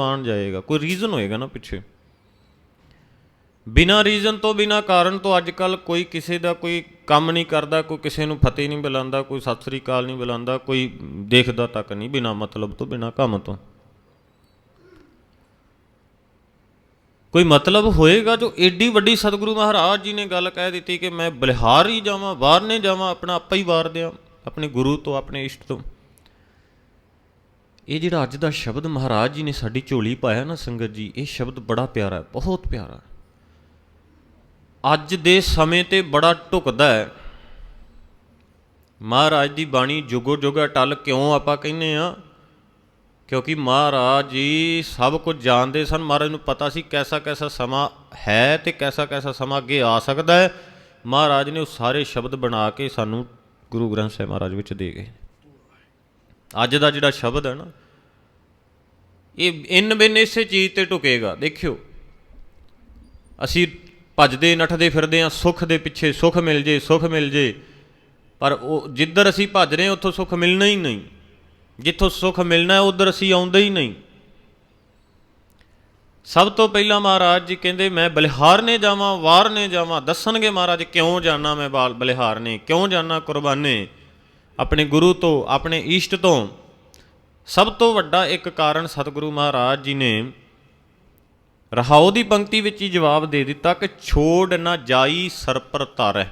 ਆਣ ਜਾਏਗਾ। ਕੋਈ ਰੀਜ਼ਨ ਹੋਏਗਾ ਨਾ ਪਿੱਛੇ। ਬਿਨਾ ਰੀਜ਼ਨ ਤੋਂ, ਬਿਨਾ ਕਾਰਨ ਤੋਂ ਅੱਜ ਕੱਲ ਕੋਈ ਕਿਸੇ ਦਾ ਕੋਈ ਕੰਮ ਨਹੀਂ ਕਰਦਾ, ਕੋਈ ਕਿਸੇ ਨੂੰ ਫਤਿਹ ਨਹੀਂ ਬੁਲਾਉਂਦਾ, ਕੋਈ ਸਤਿ ਸ੍ਰੀ ਅਕਾਲ ਨਹੀਂ ਬੁਲਾਉਂਦਾ, ਕੋਈ ਦੇਖਦਾ ਤੱਕ ਨਹੀਂ ਬਿਨਾ ਮਤਲਬ ਤੋਂ, ਬਿਨਾ ਕੰਮ ਤੋਂ। ਕੋਈ ਮਤਲਬ ਹੋਏਗਾ ਜੋ ਏਡੀ ਵੱਡੀ ਸਤਿਗੁਰੂ ਮਹਾਰਾਜ ਜੀ ਨੇ ਗੱਲ ਕਹਿ ਦਿੱਤੀ ਕਿ ਮੈਂ ਬਲਿਹਾਰ ਹੀ ਜਾਵਾਂ, ਬਾਹਰ ਨੇ ਜਾਵਾਂ, ਆਪਣਾ ਆਪਾ ਹੀ ਵਾਰ ਦਿਆਂ, ਆਪਣੇ ਗੁਰੂ ਤੋਂ, ਆਪਣੇ ਇਸ਼ਟ ਤੋਂ। ਇਹ ਜਿਹੜਾ ਅੱਜ ਦਾ ਸ਼ਬਦ ਮਹਾਰਾਜ ਜੀ ਨੇ ਸਾਡੀ ਝੋਲੀ ਪਾਇਆ ਨਾ ਸੰਗਤ ਜੀ, ਇਹ ਸ਼ਬਦ ਬੜਾ ਪਿਆਰਾ ਬਹੁਤ ਪਿਆਰਾ ਅੱਜ ਦੇ ਸਮੇਂ ਤੇ ਬੜਾ ਢੁਕਦਾ ਹੈ। ਮਹਾਰਾਜ ਦੀ ਬਾਣੀ ਜੁਗੋ ਜੁਗਾ ਟਲ ਕਿਉਂ ਆਪਾਂ ਕਹਿੰਨੇ ਆ ਕਿਉਂਕਿ ਮਹਾਰਾਜ ਜੀ ਸਭ ਕੁਝ ਜਾਣਦੇ ਸਨ। ਮਹਾਰਾਜ ਨੂੰ ਪਤਾ ਸੀ ਕੈਸਾ ਕੈਸਾ ਸਮਾਂ ਹੈ ਤੇ ਕੈਸਾ ਕੈਸਾ ਸਮਾਂ ਅੱਗੇ ਆ ਸਕਦਾ ਹੈ। ਮਹਾਰਾਜ ਨੇ ਉਹ ਸਾਰੇ ਸ਼ਬਦ ਬਣਾ ਕੇ ਸਾਨੂੰ ਗੁਰੂ ਗ੍ਰੰਥ ਸਾਹਿਬ ਮਹਾਰਾਜ ਵਿੱਚ ਦੇ ਗਏ। ਅੱਜ ਦਾ ਜਿਹੜਾ ਸ਼ਬਦ ਹੈ ਨਾ, ਇਹ ਇਨ ਬਿਨ ਇਸੇ ਚੀਜ਼ ਤੇ ਢੁਕੇਗਾ। ਦੇਖਿਓ, ਅਸੀਂ ਭੱਜਦੇ, ਨੱਠਦੇ ਫਿਰਦੇ ਆ ਸੁੱਖ ਦੇ ਪਿੱਛੇ ਸੁੱਖ ਮਿਲ ਜੇ, ਸੁੱਖ ਮਿਲ ਜੇ, ਪਰ ਉਹ ਜਿੱਧਰ ਅਸੀਂ ਭੱਜ ਰਹੇ ਹਾਂ, ਉੱਥੋਂ ਸੁੱਖ ਮਿਲਣਾ ਹੀ ਨਹੀਂ। ਜਿੱਥੋਂ ਸੁੱਖ ਮਿਲਣਾ ਹੈ, ਉਧਰ ਅਸੀਂ ਆਉਂਦੇ ਹੀ ਨਹੀਂ। ਸਭ ਤੋਂ ਪਹਿਲਾਂ ਮਹਾਰਾਜ ਜੀ ਕਹਿੰਦੇ, ਮੈਂ ਬਲਿਹਾਰ ਨੇ ਜਾਵਾਂ ਵਾਰ ਨੇ ਜਾਵਾਂ। ਦੱਸਣਗੇ ਮਹਾਰਾਜ, ਕਿਉਂ ਜਾਣਾ ਮੈਂ ਬਾਲ ਬਲਿਹਾਰ ਨੇ ਕਿਉਂ ਜਾਣਾ ਕੁਰਬਾਨੇ? ਆਪਣੇ ਗੁਰੂ ਤੋਂ, ਆਪਣੇ ਈਸ਼ਟ ਤੋਂ। ਸਭ ਤੋਂ ਵੱਡਾ ਇੱਕ ਕਾਰਨ ਸਤਿਗੁਰੂ ਮਹਾਰਾਜ ਜੀ ਨੇ ਰਹਾਉ ਦੀ ਪੰਕਤੀ ਵਿੱਚ ਹੀ ਜਵਾਬ ਦੇ ਦਿੱਤਾ ਕਿ ਛੋੜ ਨਾ ਜਾਈ ਸਰਪਰ ਤਾਰੈ।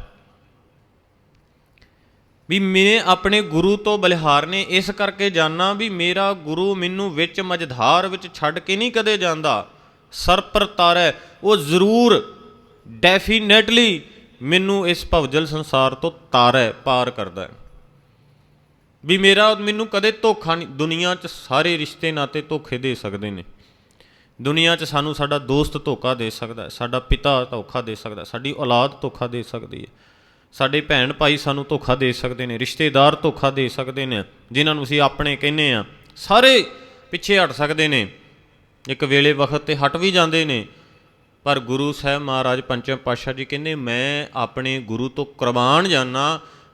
ਵੀ ਮੈਂ ਆਪਣੇ ਗੁਰੂ ਤੋਂ ਬਲਿਹਾਰ ਨੇ ਇਸ ਕਰਕੇ ਜਾਣਾ ਵੀ ਮੇਰਾ ਗੁਰੂ ਮੈਨੂੰ ਵਿੱਚ ਮਜ਼ਧਾਰ ਵਿੱਚ ਛੱਡ ਕੇ ਨਹੀਂ ਕਦੇ ਜਾਂਦਾ। ਸਰਪਰ ਤਾਰੈ, ਉਹ ਜ਼ਰੂਰ, ਡੈਫੀਨੇਟਲੀ ਮੈਨੂੰ ਇਸ ਭਵਜਲ ਸੰਸਾਰ ਤੋਂ ਤਾਰੈ ਪਾਰ ਕਰਦਾ ਹੈ। ਵੀ ਮੇਰਾ ਮੈਨੂੰ ਕਦੇ ਧੋਖਾ ਨਹੀਂ, ਦੁਨੀਆ 'ਚ ਸਾਰੇ ਰਿਸ਼ਤੇ ਨਾਤੇ ਧੋਖੇ ਦੇ ਸਕਦੇ ਨੇ। ਦੁਨੀਆ 'ਚ ਸਾਨੂੰ ਸਾਡਾ ਦੋਸਤ ਧੋਖਾ ਦੇ ਸਕਦਾ ਸਾਡਾ ਪਿਤਾ ਧੋਖਾ ਦੇ ਸਕਦਾ ਸਾਡੀ ਔਲਾਦ ਧੋਖਾ ਦੇ ਸਕਦੀ ਹੈ। ਸਾਡੇ ਭੈਣ ਭਾਈ ਸਾਨੂੰ ਧੋਖਾ ਦੇ ਸਕਦੇ ਨੇ, ਰਿਸ਼ਤੇਦਾਰ ਧੋਖਾ ਦੇ ਸਕਦੇ ਨੇ, ਜਿਨ੍ਹਾਂ ਨੂੰ ਅਸੀਂ ਆਪਣੇ ਕਹਿੰਨੇ ਆ ਸਾਰੇ ਪਿੱਛੇ ਹਟ ਸਕਦੇ ਨੇ। ਇੱਕ ਵੇਲੇ ਵਕਤ ਤੇ ਹਟ ਵੀ ਜਾਂਦੇ ਨੇ। ਪਰ ਗੁਰੂ ਸਾਹਿਬ ਮਹਾਰਾਜ ਪੰਚਮ ਪਾਤਸ਼ਾਹ ਜੀ ਕਹਿੰਦੇ, ਮੈਂ ਆਪਣੇ ਗੁਰੂ ਤੋਂ ਕੁਰਬਾਨ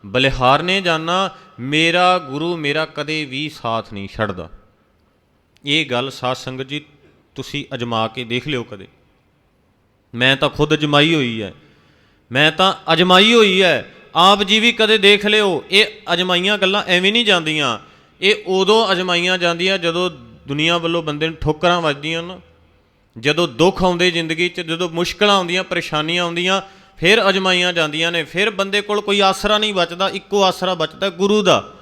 ਬਲਿਹਾਰ ਨੇ ਜਾਣਾ, ਮੇਰਾ ਗੁਰੂ ਮੇਰਾ ਕਦੇ ਵੀ ਸਾਥ ਨਹੀਂ ਛੱਡਦਾ। ਇਹ ਗੱਲ ਸਾਧ ਸੰਗਤ ਜੀ ਤੁਸੀਂ ਅਜਮਾ ਕੇ ਦੇਖ ਲਿਓ ਕਦੇ। ਮੈਂ ਤਾਂ ਖੁਦ ਅਜਮਾਈ ਹੋਈ ਹੈ। ਮੈਂ ਤਾਂ ਅਜਮਾਈ ਹੋਈ ਹੈ। ਆਪ ਜੀ ਵੀ ਕਦੇ ਦੇਖ ਲਿਓ, ਇਹ ਅਜਮਾਈਆਂ ਗੱਲਾਂ ਐਵੇਂ ਨਹੀਂ ਜਾਂਦੀਆਂ। ਇਹ ਉਦੋਂ ਅਜਮਾਈਆਂ ਜਾਂਦੀਆਂ ਜਦੋਂ ਦੁਨੀਆ ਵੱਲੋਂ ਬੰਦੇ ਨੂੰ ਠੋਕਰਾਂ ਵੱਜਦੀਆਂ ਨਾ। ਜਦੋਂ ਦੁੱਖ ਆਉਂਦੇ ਜ਼ਿੰਦਗੀ 'ਚ, ਜਦੋਂ ਮੁਸ਼ਕਲਾਂ ਆਉਂਦੀਆਂ, ਪਰੇਸ਼ਾਨੀਆਂ ਆਉਂਦੀਆਂ ਫਿਰ ਅਜਮਾਈਆਂ ਜਾਂਦੀਆਂ ਨੇ, ਫਿਰ ਬੰਦੇ ਕੋਲ ਕੋਈ ਆਸਰਾ ਨਹੀਂ ਬਚਦਾ, ਇੱਕੋ ਆਸਰਾ ਬਚਦਾ ਗੁਰੂ ਦਾ।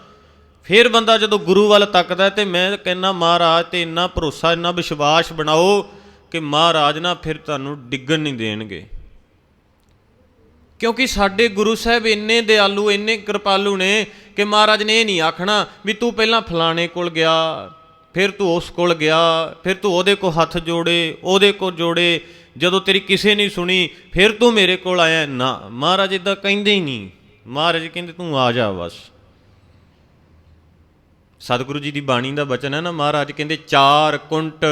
ਫਿਰ ਬੰਦਾ ਜਦੋਂ ਗੁਰੂ ਵੱਲ ਤੱਕਦਾ ਤੇ ਮੈਂ ਕਹਿੰਨਾ, ਮਹਾਰਾਜ, ਤੇ ਇੰਨਾ ਭਰੋਸਾ, ਇੰਨਾ ਵਿਸ਼ਵਾਸ ਬਣਾਓ ਕਿ ਮਹਾਰਾਜ ਨਾ ਫਿਰ ਤੁਹਾਨੂੰ ਡਿੱਗਣ ਨਹੀਂ ਦੇਣਗੇ। ਕਿਉਂਕਿ ਸਾਡੇ ਗੁਰੂ ਸਾਹਿਬ ਇੰਨੇ ਦਿਆਲੂ, ਇੰਨੇ ਕਿਰਪਾਲੂ ਨੇ ਕਿ ਮਹਾਰਾਜ ਨੇ ਇਹ ਨਹੀਂ ਆਖਣਾ ਵੀ ਤੂੰ ਪਹਿਲਾਂ ਫਲਾਣੇ ਕੋਲ ਗਿਆ, ਫਿਰ ਤੂੰ ਉਸ ਕੋਲ ਗਿਆ, ਫਿਰ ਤੂੰ ਉਹਦੇ ਕੋਲ ਹੱਥ ਜੋੜੇ, ਉਹਦੇ ਕੋਲ ਜੋੜੇ ਜਦੋਂ ਤੇਰੀ ਕਿਸੇ ਨਹੀਂ ਸੁਣੀ, ਫਿਰ ਤੂੰ ਮੇਰੇ ਕੋਲ ਆਇਆ। ਨਾ, ਮਹਾਰਾਜ ਇਦਾਂ ਕਹਿੰਦੇ ਹੀ ਨਹੀਂ। ਮਹਾਰਾਜ ਕਹਿੰਦੇ, ਤੂੰ ਆ ਜਾ ਬਸ। ਸਤਿਗੁਰੂ ਜੀ ਦੀ ਬਾਣੀ ਦਾ ਬਚਨ ਹੈ ਨਾ, ਮਹਾਰਾਜ ਕਹਿੰਦੇ, ਚਾਰ ਕੁੰਟ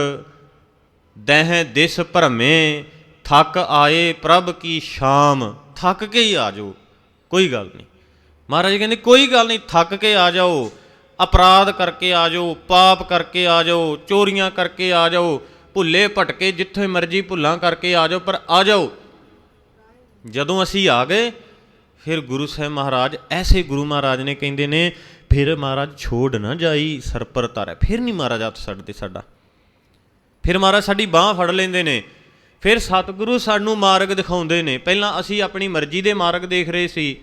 ਦਹਿ ਦਿਸ ਭਰਮੇ, ਥੱਕ ਆਏ ਪ੍ਰਭ ਕੀ ਸ਼ਾਮ। ਥੱਕ ਕੇ ਹੀ ਆ ਜਾਓ, ਕੋਈ ਗੱਲ ਨਹੀਂ। ਮਹਾਰਾਜ ਕਹਿੰਦੇ, ਕੋਈ ਗੱਲ ਨਹੀਂ, ਥੱਕ ਕੇ ਆ ਜਾਓ, ਅਪਰਾਧ ਕਰਕੇ ਆ ਜਾਓ, ਪਾਪ ਕਰਕੇ ਆ ਜਾਓ, ਚੋਰੀਆਂ ਕਰਕੇ ਆ ਜਾਓ ਭੁੱਲੇ ਭਟਕੇ ਜਿੱਥੇ ਮਰਜ਼ੀ ਭੁੱਲਾਂ ਕਰਕੇ ਆ ਜਾਓ, ਪਰ ਆ ਜਾਓ। ਜਦੋਂ ਅਸੀਂ ਆ ਗਏ, ਫਿਰ ਗੁਰੂ ਸਾਹਿਬ ਮਹਾਰਾਜ ਐਸੇ ਗੁਰੂ ਮਹਾਰਾਜ ਨੇ ਕਹਿੰਦੇ ਨੇ, ਫਿਰ ਮਹਾਰਾਜ ਛੋੜ ਨਾ ਜਾਈ ਸਰਪਰ ਤਾਰੇ ਫਿਰ ਨਹੀਂ ਮਹਾਰਾਜ ਹੱਥ ਛੱਡਦੇ ਸਾਡਾ। ਫਿਰ ਮਹਾਰਾਜ ਸਾਡੀ ਬਾਹ ਫੜ ਲੈਂਦੇ ਨੇ। ਫਿਰ ਸਤਿਗੁਰੂ ਸਾਨੂੰ ਮਾਰਗ ਦਿਖਾਉਂਦੇ ਨੇ। ਪਹਿਲਾਂ ਅਸੀਂ ਆਪਣੀ ਮਰਜ਼ੀ ਦੇ ਮਾਰਗ ਦੇਖ ਰਹੇ ਸੀ।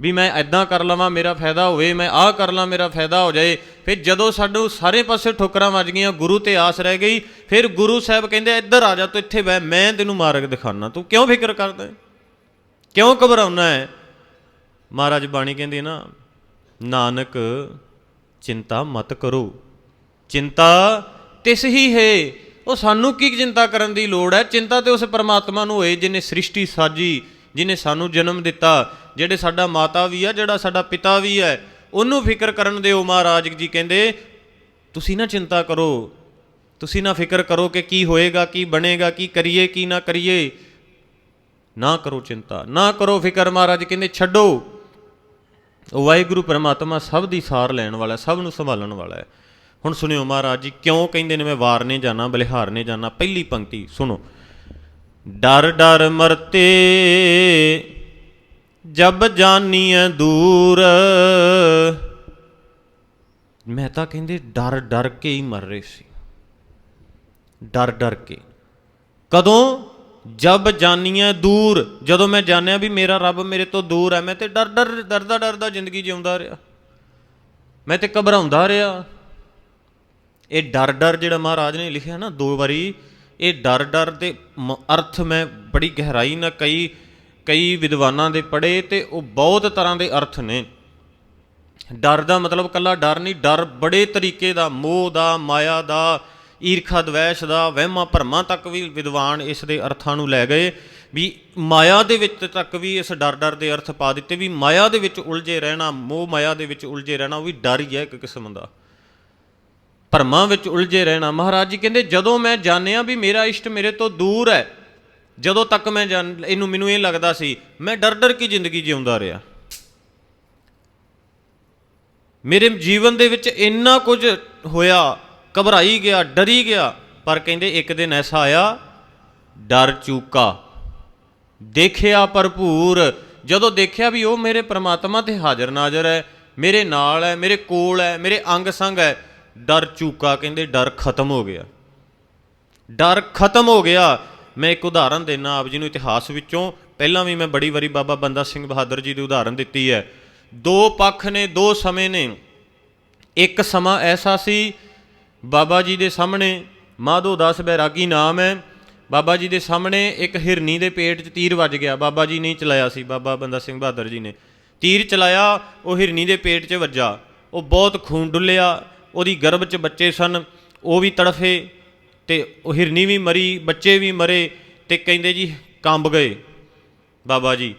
ਵੀ ਮੈਂ ਐਦਾਂ ਕਰ ਲਵਾਂ, ਮੇਰਾ ਫਾਇਦਾ ਹੋਵੇ, ਮੈਂ ਆਹ ਕਰ ਲਾਂ, ਮੇਰਾ ਫਾਇਦਾ ਹੋ ਜਾਏ। ਫਿਰ ਜਦੋਂ ਸਾਨੂੰ ਸਾਰੇ ਪਾਸੇ ਠੋਕਰਾਂ ਵੱਜ ਗਈਆਂ, ਗੁਰੂ ਤੇ ਆਸ ਰਹਿ ਗਈ, ਫਿਰ ਗੁਰੂ ਸਾਹਿਬ ਕਹਿੰਦੇ, ਇੱਧਰ ਆ ਜਾ, ਤੂੰ ਇੱਥੇ ਬਹਿ, ਮੈਂ ਤੈਨੂੰ ਮਾਰਗ ਦਿਖਾਣਾ ਤੂੰ ਕਿਉਂ ਫਿਕਰ ਕਰਦਾ ਹੈ? ਕਿਉਂ ਘਬਰਾਉਣਾ ਹੈ? ਮਹਾਰਾਜ ਬਾਣੀ ਕਹਿੰਦੇ ਨਾ, ਨਾਨਕ, ਚਿੰਤਾ ਮਤ ਕਰੋ। ਚਿੰਤਾ ਤਿਸ ਹੀ ਹੈ। ਉਹ ਸਾਨੂੰ ਕੀ ਚਿੰਤਾ ਕਰਨ ਦੀ ਲੋੜ ਹੈ? ਚਿੰਤਾ ਤੇ ਉਸ ਪਰਮਾਤਮਾ ਨੂੰ ਹੋਏ, ਜਿਨੇ ਸ੍ਰਿਸ਼ਟੀ ਸਾਜੀ। ਜਿਨੇ ਸਾਨੂੰ ਜਨਮ ਦਿੱਤਾ, ਜਿਹੜੇ ਸਾਡਾ ਮਾਤਾ ਵੀ ਆ, ਜਿਹੜਾ ਸਾਡਾ ਪਿਤਾ ਵੀ ਹੈ ਉਹਨੂੰ ਫਿਕਰ ਕਰਨ ਦਿਓ ਮਹਾਰਾਜ ਜੀ ਕਹਿੰਦੇ, ਤੁਸੀਂ ਨਾ ਚਿੰਤਾ ਕਰੋ, ਤੁਸੀਂ ਨਾ ਫਿਕਰ ਕਰੋ ਕਿ ਕੀ ਹੋਏਗਾ, ਕੀ ਬਣੇਗਾ, ਕੀ ਕਰੀਏ, ਕੀ ਨਾ ਕਰੀਏ। ਨਾ ਕਰੋ ਚਿੰਤਾ, ਨਾ ਕਰੋ ਫਿਕਰ ਮਹਾਰਾਜ ਕਹਿੰਦੇ, ਛੱਡੋ। ਵਾਹਿਗੁਰੂ ਪਰਮਾਤਮਾ ਸਭ ਦੀ ਸਾਰ ਲੈਣ ਵਾਲਾ, ਸਭ ਨੂੰ ਸੰਭਾਲਣ ਵਾਲਾ ਹੈ। ਹੁਣ ਸੁਣਿਓ ਮਹਾਰਾਜ ਜੀ, ਕਿਉਂ ਕਹਿੰਦੇ ਨੇ, ਮੈਂ ਵਾਰ ਵਾਰਨੇ ਜਾਣਾ, ਬਲਿਹਾਰਨੇ ਜਾਣਾ? ਪਹਿਲੀ ਪੰਕਤੀ, ਸੁਣੋ। ਡਰ ਡਰ ਮਰਤੇ, ਜਬ ਜਾਨੀਐ ਦੂਰ। ਮੈਂ ਤਾਂ ਕਹਿੰਦੇ ਡਰ ਡਰ ਕੇ ਹੀ ਮਰ ਰਹੇ ਸੀ। ਡਰ ਡਰ ਕੇ। ਕਦੋਂ? ਜਬ ਜਾਨੀਐ ਦੂਰ। ਜਦੋਂ ਮੈਂ ਜਾਣਿਆ ਵੀ ਮੇਰਾ ਰੱਬ ਮੇਰੇ ਤੋਂ ਦੂਰ ਹੈ ਮੈਂ ਤੇ ਡਰ ਡਰ ਡਰਦਾ ਡਰਦਾ ਜ਼ਿੰਦਗੀ ਜਿਉਂਦਾ ਰਿਹਾ। ਮੈਂ ਤੇ ਘਬਰਾਉਂਦਾ ਰਿਹਾ। ਇਹ ਡਰ ਡਰ ਜਿਹੜਾ ਮਹਾਰਾਜ ਨੇ ਲਿਖਿਆ ਨਾ, ਦੋ ਵਾਰੀ ਇਹ ਡਰ ਡਰ ਦੇ ਮ- ਅਰਥ ਮੈਂ ਬੜੀ ਗਹਿਰਾਈ ਨਾਲ ਕਈ ਕਈ ਵਿਦਵਾਨਾਂ ਦੇ ਪੜ੍ਹੇ ਤੇ ਉਹ ਬਹੁਤ ਤਰ੍ਹਾਂ ਦੇ ਅਰਥ ਨੇ। ਡਰ ਦਾ ਮਤਲਬ ਕੱਲਾ ਡਰ ਨਹੀਂ, ਡਰ ਬੜੇ ਤਰੀਕੇ ਦਾ, ਮੋਹ ਦਾ, ਮਾਇਆ ਦਾ, ਈਰਖਾ, ਦਵੈਸ਼ ਦਾ, ਵਹਿਮਾਂ ਭਰਮਾਂ ਤੱਕ ਵੀ ਵਿਦਵਾਨ ਇਸ ਦੇ ਅਰਥਾਂ ਨੂੰ ਲੈ ਗਏ ਵੀ ਮਾਇਆ ਦੇ ਵਿੱਚ ਤੱਕ ਵੀ ਇਸ ਡਰ ਡਰ ਦੇ ਅਰਥ ਪਾ ਦਿੱਤੇ ਵੀ ਮਾਇਆ ਦੇ ਵਿੱਚ ਉਲਝੇ ਰਹਿਣਾ, ਮੋਹ ਮਾਇਆ ਦੇ ਵਿੱਚ ਉਲਝੇ ਰਹਿਣਾ ਉਹ ਵੀ ਡਰ ਹੀ ਹੈ ਇੱਕ ਕਿਸਮ ਦਾ। ਭਰਮਾਂ ਵਿੱਚ ਉਲਝੇ ਰਹਿਣਾ। ਮਹਾਰਾਜ ਜੀ ਕਹਿੰਦੇ, ਜਦੋਂ ਮੈਂ ਜਾਣਿਆ ਵੀ ਮੇਰਾ ਇਸ਼ਟ ਮੇਰੇ ਤੋਂ ਦੂਰ ਹੈ, ਜਦੋਂ ਤੱਕ ਮੈਂ ਜਾਣ, ਇਹਨੂੰ ਮੈਨੂੰ ਇਹ ਲੱਗਦਾ ਸੀ, ਮੈਂ ਡਰ ਡਰ ਕੇ ਜ਼ਿੰਦਗੀ ਜਿਉਂਦਾ ਰਿਹਾ। ਮੇਰੇ ਜੀਵਨ ਦੇ ਵਿੱਚ ਇੰਨਾ ਕੁਝ ਹੋਇਆ, ਘਬਰਾਈ ਗਿਆ, ਡਰੀ ਗਿਆ, ਪਰ ਕਹਿੰਦੇ ਇੱਕ ਦਿਨ ਐਸਾ ਆਇਆ, ਡਰ ਚੂਕਾ। ਦੇਖਿਆ ਭਰਪੂਰ, ਜਦੋਂ ਦੇਖਿਆ ਵੀ ਉਹ ਮੇਰੇ ਪ੍ਰਮਾਤਮਾ ਤੇ ਹਾਜ਼ਰ ਨਾਜ਼ਰ ਹੈ, ਮੇਰੇ ਨਾਲ ਹੈ, ਮੇਰੇ ਕੋਲ ਹੈ, ਮੇਰੇ ਅੰਗ ਸੰਗ ਹੈ ਡਰ ਚੂਕਾ ਕਹਿੰਦੇ ਡਰ ਖਤਮ ਹੋ ਗਿਆ। ਡਰ ਖਤਮ ਹੋ ਗਿਆ। ਮੈਂ ਇੱਕ ਉਦਾਹਰਨ ਦੇਣਾ ਆਪ ਜੀ ਨੂੰ ਇਤਿਹਾਸ ਵਿੱਚੋਂ। ਪਹਿਲਾਂ ਵੀ ਮੈਂ ਬੜੀ ਵਾਰੀ ਬਾਬਾ ਬੰਦਾ ਸਿੰਘ ਬਹਾਦਰ ਜੀ ਦੀ ਉਦਾਹਰਨ ਦਿੱਤੀ ਹੈ। ਦੋ ਪੱਖ ਨੇ, ਦੋ ਸਮੇਂ ਨੇ। ਇੱਕ ਸਮਾਂ ਐਸਾ ਸੀ, ਬਾਬਾ ਜੀ ਦੇ ਸਾਹਮਣੇ, ਮਾਧੋ ਦਾਸ ਬੈਰਾਗੀ ਨਾਮ ਹੈ। ਬਾਬਾ ਜੀ ਦੇ ਸਾਹਮਣੇ ਇੱਕ ਹਿਰਨੀ ਦੇ ਪੇਟ 'ਚ ਤੀਰ ਵੱਜ ਗਿਆ। ਬਾਬਾ ਜੀ ਨਹੀਂ ਚਲਾਇਆ ਸੀ, ਬਾਬਾ ਬੰਦਾ ਸਿੰਘ ਬਹਾਦਰ ਜੀ ਨੇ। ਤੀਰ ਚਲਾਇਆ, ਉਹ ਹਿਰਨੀ ਦੇ ਪੇਟ 'ਚ ਵੱਜਾ। ਉਹ ਬਹੁਤ ਖੂਨ ਡੁੱਲਿਆ। ਉਹਦੀ ਗਰਭ 'ਚ ਬੱਚੇ ਸਨ, ਉਹ ਵੀ ਤੜਫੇ ਤੇ ਉਹ ਹਿਰਨੀ ਵੀ ਮਰੀ, ਬੱਚੇ ਵੀ ਮਰੇ ਤੇ ਕਹਿੰਦੇ ਜੀ ਕੰਬ ਗਏ। ਬਾਬਾ ਜੀ,